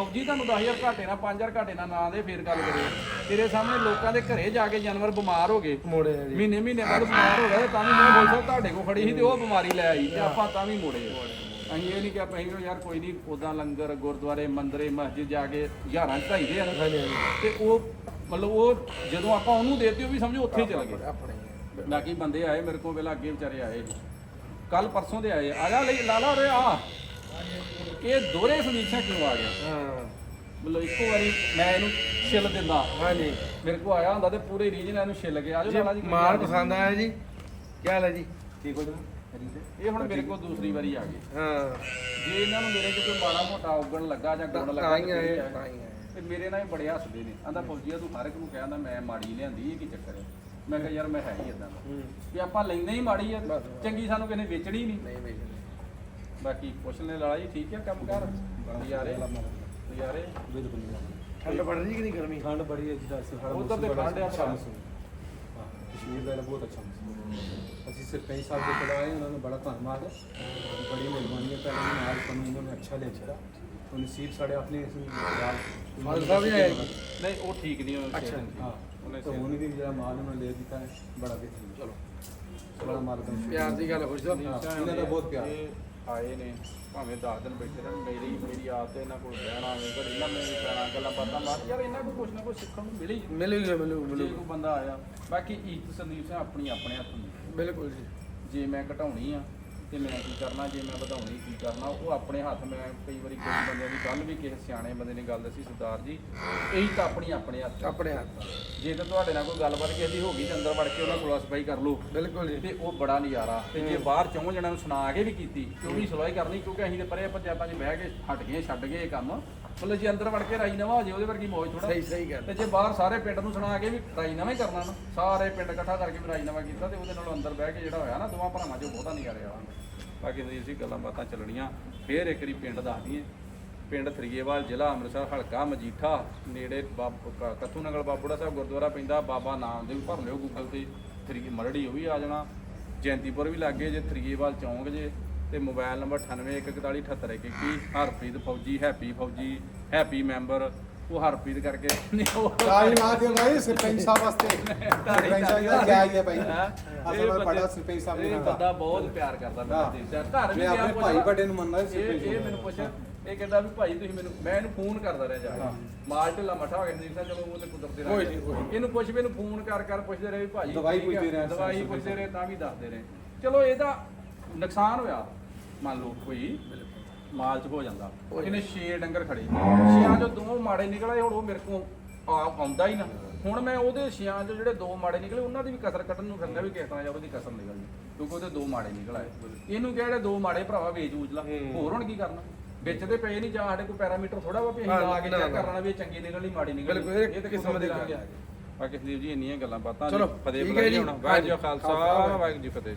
ਫੌਜੀ ਤੁਹਾਨੂੰ 10000 ਘਾਟੇ ਨਾਲ 5000 ਘਾਟੇ ਨਾਲ ਨਾ ਦੇ ਫੇਰ ਗੱਲ ਕਰੇ ਤੇਰੇ ਸਾਹਮਣੇ ਲੋਕਾਂ ਦੇ ਘਰੇ ਜਾ ਕੇ ਜਾਨਵਰ ਬਿਮਾਰ ਹੋ ਗਏ। ਮੋੜੇ ਆ ਜੀ। ਮਹੀਨੇ ਮਹੀਨੇ ਬਾਅਦ ਬਿਮਾਰ ਹੋ ਗਏ ਤਾਂ ਵੀ ਮੈਂ ਫੌਜੀ ਸਾਹਿਬ ਤੁਹਾਡੇ ਕੋਲ ਖੜੀ ਸੀ ਤੇ ਉਹ ਬਿਮਾਰੀ ਲੈ ਆਈ ਤੇ ਆਪਾਂ ਤਾਂ ਵੀ ਮੋੜੇ ਅਸੀਂ ਇਹ ਨਹੀਂ ਕਿ ਆਪਾਂ ਅਸੀਂ ਯਾਰ ਕੋਈ ਨਹੀਂ ਉਦਾਂ ਲੰਗਰ ਗੁਰਦੁਆਰੇ ਮੰਦਰੇ ਮਸਜਿਦ ਜਾ ਕੇ ਹਜ਼ਾਰਾਂ ਚੜਾਈਦੇ ਆ। ਨਾ ਹਾਂਜੀ ਹਾਂਜੀ। ਤੇ ਉਹ ਮਤਲਬ ਉਹ ਜਦੋਂ ਆਪਾਂ ਉਹਨੂੰ ਦੇਤੇ ਉਹ ਵੀ ਸਮਝੋ ਉੱਥੇ ਹੀ ਚਲ ਗਏ ਆਪਣੇ ਬਾਕੀ ਬੰਦੇ ਆਏ ਮੇਰੇ ਕੋਲ ਪਹਿਲਾਂ ਅੱਗੇ ਵਿਚਾਰੇ ਆਏ। ਕੱਲ ਪਰਸੋਂ ਦੇ ਆਏ। ਆ ਜਾ ਲਈ ਲਾਲਾ ਰੇ ਆ। ਇਹ ਦੋਹਰੇ ਸਮੀਖਿਆ ਕਿਉਂ ਆ ਗਿਆ। ਆ। ਹਾਂ। ਮਤਲਬ ਇੱਕੋ ਵਾਰੀ ਮੈਂ ਇਹਨੂੰ ਛਿੱਲ ਦਿੰਦਾ। ਹਾਂਜੀ। ਮੇਰੇ ਕੋਲ ਆਇਆ ਹੁੰਦਾ ਤੇ ਪੂਰੇ ਰੀਜਨ ਇਹਨੂੰ ਛਿੱਲ ਕੇ ਆਜੋ ਲਾਲਾ ਜੀ ਜੀ ਮਾਲ ਪਸੰਦ ਆਇਆ ਜੀ। ਕੀ ਹਾਲ ਹੈ ਜੀ? ਠੀਕ ਹੋ ਜਾਣਾ ਇਹ ਹੁਣ ਮੇਰੇ ਕੋਲ ਦੂਸਰੀ ਵਾਰੀ ਆ ਗਏ ਹਾਂ। ਜੇ ਇਹਨਾਂ ਨੂੰ ਮੇਰੇ ਕੋਈ ਮਾੜਾ ਮੋਟਾ ਉੱਗਣ ਲੱਗਾ ਜਾਂ ਗੁਣ ਲੱਗਾ ਤਾਂ ਹੀ ਆਏ ਤਾਂ ਹੀ ਆਏ। ਤੇ ਮੇਰੇ ਨਾਲ ਹੀ ਬੜੇ ਹੱਸਦੇ ਨੇ। ਆਂਦਾ ਫੌਜੀਆ ਤੂੰ ਹਰ ਇੱਕ ਨੂੰ ਕਹਿੰਦਾ ਮੈਂ ਮਾੜੀ ਲਿਆਂਦੀ ਇਹ ਕੀ ਚੱਕਰ ਹੈ? ਮੈਂ ਕਿਹਾ ਯਾਰ ਮੈਂ ਹੈ ਹੀ ਇਦਾਂ ਦਾ। ਵੀ ਆਪਾਂ ਲੈਂਦੇ ਹੀ ਮਾੜੀ ਆ। ਚੰਗੀ ਸਾਨੂੰ ਕਿਸੇ ਨੇ ਵੇਚਣੀ ਨਹੀਂ। ਨਹੀਂ ਬਈ ਬਾਕੀ ਪੁੱਛ ਲੈ ਲਾਲਾ ਜੀ ਠੀਕ ਹੈ ਕੰਮ ਕਰ ਨਜ਼ਾਰੇ ਨਜ਼ਾਰੇ। ਬਿਲਕੁਲ ਠੰਡ ਪੜ ਰਹੀ ਕਿ ਨਹੀਂ ਗਰਮੀ? ਠੰਡ ਬੜੀ ਹੈ ਅਸੀਂ ਹਰ ਉੱਧਰ ਤੇ ਬੜਾ ਠੰਡ ਆ ਅੱਛਾ ਭਰਾ। ਕਸ਼ਮੀਰ ਦਾ ਬਹੁਤ ਅੱਛਾ ਮੌਸਮ। ਅਸੀਂ ਸਰਪੰਚ ਸਾਹਿਬ ਦੇ ਕੋਲ ਆਏ ਉਹਨਾਂ ਨੂੰ ਬੜਾ ਧੰਨਵਾਦ ਹੈ। ਬੜੀ ਮਿਹਰਬਾਨੀ ਹੈ ਪਹਿਲਾਂ ਨਾਲ ਸਾਨੂੰ ਉਹਨਾਂ ਨੇ ਅੱਛਾ ਲੈ ਚੁੱਕਾ ਉਹ ਨਸੀਬ ਸਾਡੇ ਆਪਣੇ ਅਸੀਂ ਮਾਲ ਸਾਹਿਬ ਵੀ ਆਏ। ਨਹੀਂ ਉਹ ਠੀਕ ਨਹੀਂ ਉਹ ਅੱਛਾ, ਹਾਂ ਉਹਨੇ ਤਾਂ ਉਹਨੇ ਵੀ ਜਿਹੜਾ ਮਾਲ ਉਹਨਾਂ ਨੇ ਲੈ ਦਿੱਤਾ ਹੈ ਬੜਾ ਬਿਹਤਰੀਨ ਚਲੋ। ਬੜਾ ਮਾਲ ਦਾ ਪਿਆਰ ਦੀ ਗੱਲ ਖੁਸ਼ ਹੋ। ਹਾਂ, ਇਹਨਾਂ ਦਾ ਬਹੁਤ ਪਿਆਰ। ਆਏ ਨੇ ਭਾਵੇਂ 10 ਦਿਨ ਬੈਠੇ ਰਹਿਣ ਮੇਰੀ ਮੇਰੀ ਆਦਤ ਹੈ ਇਹਨਾਂ ਕੋਲ ਰਹਿਣਾ ਵੇ ਘੜੀ ਨਾ ਮੈਂ ਵੀ ਪੈਣਾ ਗੱਲਾਂ ਬਾਤਾਂ ਮਾਰ ਯਾਰ ਇਹਨਾਂ ਕੋਲ ਕੁਛ ਨਾ ਕੁਛ ਸਿੱਖਣ ਨੂੰ ਮਿਲੇ ਹੀ ਮਿਲੂਗਾ ਮਿਲੂ ਜੇ ਮਿਲੂ ਕੋਈ ਬੰਦਾ ਆਇਆ ਬਾਕੀ ਇੱਜ਼ਤ ਸੰਦੀਪ ਸਿੰਘ ਆਪਣੀ ਆਪਣੇ ਹੱਥ ਹੁੰਦੀ। ਬਿਲਕੁਲ ਜੀ। ਜੇ ਮੈਂ ਘਟਾਉਣੀ ਆ ਤੇ ਮੈਂ ਕੀ ਕਰਨਾ ਜੇ ਮੈਂ ਵਧਾਉਣੀ ਕੀ ਕਰਨਾ ਉਹ ਆਪਣੇ ਹੱਥ ਮੈਂ ਕਈ ਵਾਰੀ ਕੁਝ ਬੰਦਿਆਂ ਦੀ ਕੱਲ ਵੀ ਕਿਸੇ ਸਿਆਣੇ ਬੰਦੇ ਨੇ ਗੱਲ ਦੱਸੀ ਸਰਦਾਰ ਜੀ ਇਹੀ ਤਾਂ ਆਪਣੀ ਆਪਣੇ ਹੱਥ। ਆਪਣੇ ਹੱਥ ਜੇ ਤਾਂ ਤੁਹਾਡੇ ਨਾਲ ਕੋਈ ਗੱਲਬਾਤ ਕਿਸੇ ਦੀ ਹੋ ਗਈ ਤੇ ਅੰਦਰ ਵੜ ਕੇ ਉਹਨਾਂ ਸੁਲਾ ਸਫ਼ਾਈ ਕਰ ਲਓ। ਬਿਲਕੁਲ ਜੀ। ਤੇ ਉਹ ਬੜਾ ਨਜ਼ਾਰਾ। ਤੇ ਜੇ ਬਾਹਰ ਚੌਂ ਜਣਾਂ ਨੂੰ ਸੁਣਾ ਕੇ ਵੀ ਕੀਤੀ ਉਹ ਵੀ ਸਲਾਹ ਕਰਨੀ ਕਿਉਂਕਿ ਅਸੀਂ ਤੇ ਪਰੇ ਪੰਚਾਇਤਾਂ 'ਚ ਬਹਿ ਕੇ ਹਟ ਗਏ ਛੱਡ ਗਏ ਇਹ ਕੰਮ ਮਤਲਬ ਜੇ ਅੰਦਰ ਵੜ ਕੇ ਰਾਈ ਨਵਾਂ ਹੋ ਜੇ ਉਹਦੇ ਵਰਗੀ ਮੌਜ ਥੋੜਾ ਸਹੀ ਸਹੀ ਗੱਲ। ਤੇ ਜੇ ਬਾਹਰ ਸਾਰੇ ਪਿੰਡ ਨੂੰ ਸੁਣਾ ਕੇ ਵੀ ਰਾਈ ਨਵਾਂ ਹੀ ਕਰਨਾ ਨਾ ਸਾਰੇ ਪਿੰਡ ਇਕੱਠਾ ਕਰਕੇ ਵੀ ਰਾਈ ਨਵਾਂ ਕੀਤਾ ਤੇ ਉਹਦੇ ਨਾਲੋਂ ਅੰਦਰ ਬਹਿ ਕੇ ਜਿਹੜਾ ਹੋਇਆ ਨਾ ਦੋਵਾਂ ਭਰਾਵਾਂ 'ਚ ਬਹੁਤਾ ਨਜ਼ਾਰੇ ਵਾਲਾ ਬਾਕੀ ਦੀ ਅਸੀਂ ਗੱਲਾਂ ਬਾਤਾਂ ਚੱਲਣੀਆਂ, ਫੇਰ ਇੱਕ ਵਾਰੀ ਪਿੰਡ ਦੱਸ ਦਈਏ ਪਿੰਡ ਥਰੀਏਵਾਲ ਜ਼ਿਲ੍ਹਾ ਅੰਮ੍ਰਿਤਸਰ, ਹਲਕਾ ਮਜੀਠਾ, ਨੇੜੇ ਬਾਬ- ਕ- ਕੱਥੂ ਨਗਲ ਬਾਬੂੜਾ ਸਾਹਿਬ ਗੁਰਦੁਆਰਾ ਪੈਂਦਾ, ਬਾਬਾ ਨਾਮਦੇਵ ਭਰ ਲਿਓ ਗੂਗਲ ਤੇ, ਥਰੀ, ਮਰੜੀ ਉਹ ਵੀ ਆ ਜਾਣਾ। ਜੈਂਤੀਪੁਰ ਵੀ ਲੱਗੇ ਜੇ, ਥਰੀਏਵਾਲ ਚੌਂਕ ਜੇ, ਤੇ ਮੋਬਾਈਲ ਨੰਬਰ 9814478121 ਹਰਪ੍ਰੀਤ ਫੌਜੀ, ਹੈਪੀ ਫੌਜੀ, ਹੈਪੀ ਮੈਂਬਰ ਉਹ ਹਰਪ੍ਰੀਤ ਕਰਕੇ ਨਹੀਂ ਉਹ ਤਾਲੀ ਭਾਈ ਸਰਪੰਚ ਸਾਹਿਬ ਵਾਸਤੇ ਸਰਪੰਚ ਸਾਹਿਬ ਦਾ ਹੈ ਭਾਈ? ਅਸਲ ਇਹ ਵਿੱਚ ਬੜਾ ਸਰਪੰਚ ਸਾਹਿਬ ਇਹ ਨੇ ਬੰਦਾ ਬਹੁਤ ਪਿਆਰ ਕਰਦਾ। ਮੇਰੇ ਘਰ ਵੀ ਮੈਂ ਗਿਆ ਆਪਣੇ ਭਾਈ ਵੱਡੇ ਨੂੰ ਮੰਨਦਾ ਇਹ ਸਰਪੰਚ ਇਹ। ਮੈਨੂੰ ਪੁੱਛ ਇਹ ਕਹਿੰਦਾ ਵੀ ਭਾਈ ਤੁਸੀਂ ਮੈਨੂੰ ਮੈਂ ਇਹਨੂੰ ਫੋਨ ਕਰਦਾ ਰਿਹਾ ਜਾ। ਕੇ ਮਾਲ ਢਿੱਲਾ ਮਠਾ ਹੋ ਗਿਆ ਨਹੀਂ ਤਾਂ ਚਲੋ ਉਹ ਤੇ ਕੁਦਰਤੀ ਨਹੀਂ। ਇਹਨੂੰ ਪੁੱਛ ਵੀ ਇਹਨੂੰ ਫੋਨ ਕਰ ਕਰ ਪੁੱਛਦੇ ਰਹੇ ਵੀ ਭਾਈ ਦਵਾਈ? ਪੁੱਛਦੇ ਰਹੇ, ਦਵਾਈ ਪੁੱਛਦੇ ਰਹੇ ਤਾਂ ਵੀ ਦੱਸਦੇ ਰਹੇ ਚਲੋ ਇਹਦਾ ਨੁਕਸਾਨ ਹੋਇਆ ਮੰਨ ਲਓ ਕੋਈ ਮਾਲ ਚ ਹੋ ਜਾਂਦਾ। ਇਹਨੇ 6 ਡੰਗਰ ਖੜੇ। ਛਿਆਂ ਚੋਂ ਦੋ ਮਾੜੇ ਨਿਕਲੇ ਹੁਣ ਉਹ ਮੇਰੇ ਕੋਲ ਆ ਆਉਂਦਾ ਹੀ ਨਾ। ਹੁਣ ਮੈਂ ਉਹਦੇ ਛਿਆਂ ਚੋਂ ਜਿਹੜੇ ਦੋ ਮਾੜੇ ਨਿਕਲੇ ਉਹਨਾਂ ਦੀ ਵੀ ਕਸਰ ਕੱਢਣ ਨੂੰ ਫਿਰਦਾ ਵੀ ਕਿਸ ਤਰ੍ਹਾਂ ਜਾਂ ਉਹਦੀ ਕਸਰ ਨਿਕਲਣੀ। ਕਿਉਂਕਿ ਉਹਦੇ ਦੋ ਮਾੜੇ ਨਿਕਲ। ਆਏ ਇਹਨੂੰ ਕਿਹਾ ਜਿਹੜੇ ਦੋ ਮਾੜੇ ਭਰਾਵਾ ਵੇਚ ਵੂਚ ਲਾ। ਹੋਰ ਹੁਣ ਕੀ ਕਰਨਾ? ਵਿੱਚ ਦੇ ਪਏ ਨਹੀਂ ਜਾਂ ਸਾਡੇ ਕੋਲ ਪੈਰਾਮੀਟਰ ਥੋੜਾ ਵਾ ਵੀ ਅਸੀਂ ਲਾ ਕੇ ਚੈੱਕ। ਕਰਨਾ ਵੀ ਇਹ ਚੰਗੀ ਨਿਕਲਣੀ ਮਾੜੀ ਨਿਕਲਣੀ। ਬਿਲਕੁਲ, ਇਹ ਤੇ ਕਿਸਮ ਦੀ ਗੱਲ ਲਾਂਗੇ ਬਾਕੀ ਸੰਦੀਪ ਜੀ ਇੰਨੀਆਂ ਗੱਲਾਂ ਬਾਤਾਂ ਚਲੋ, ਫਤਿਹ ਬੁਲਾਈ ਜੀ। ਹੁਣ। ਵਾਹਿਗੁਰੂ ਖਾਲਸਾ ਵਾਹਿਗੁਰੂ ਜੀ ਫਤਿਹ।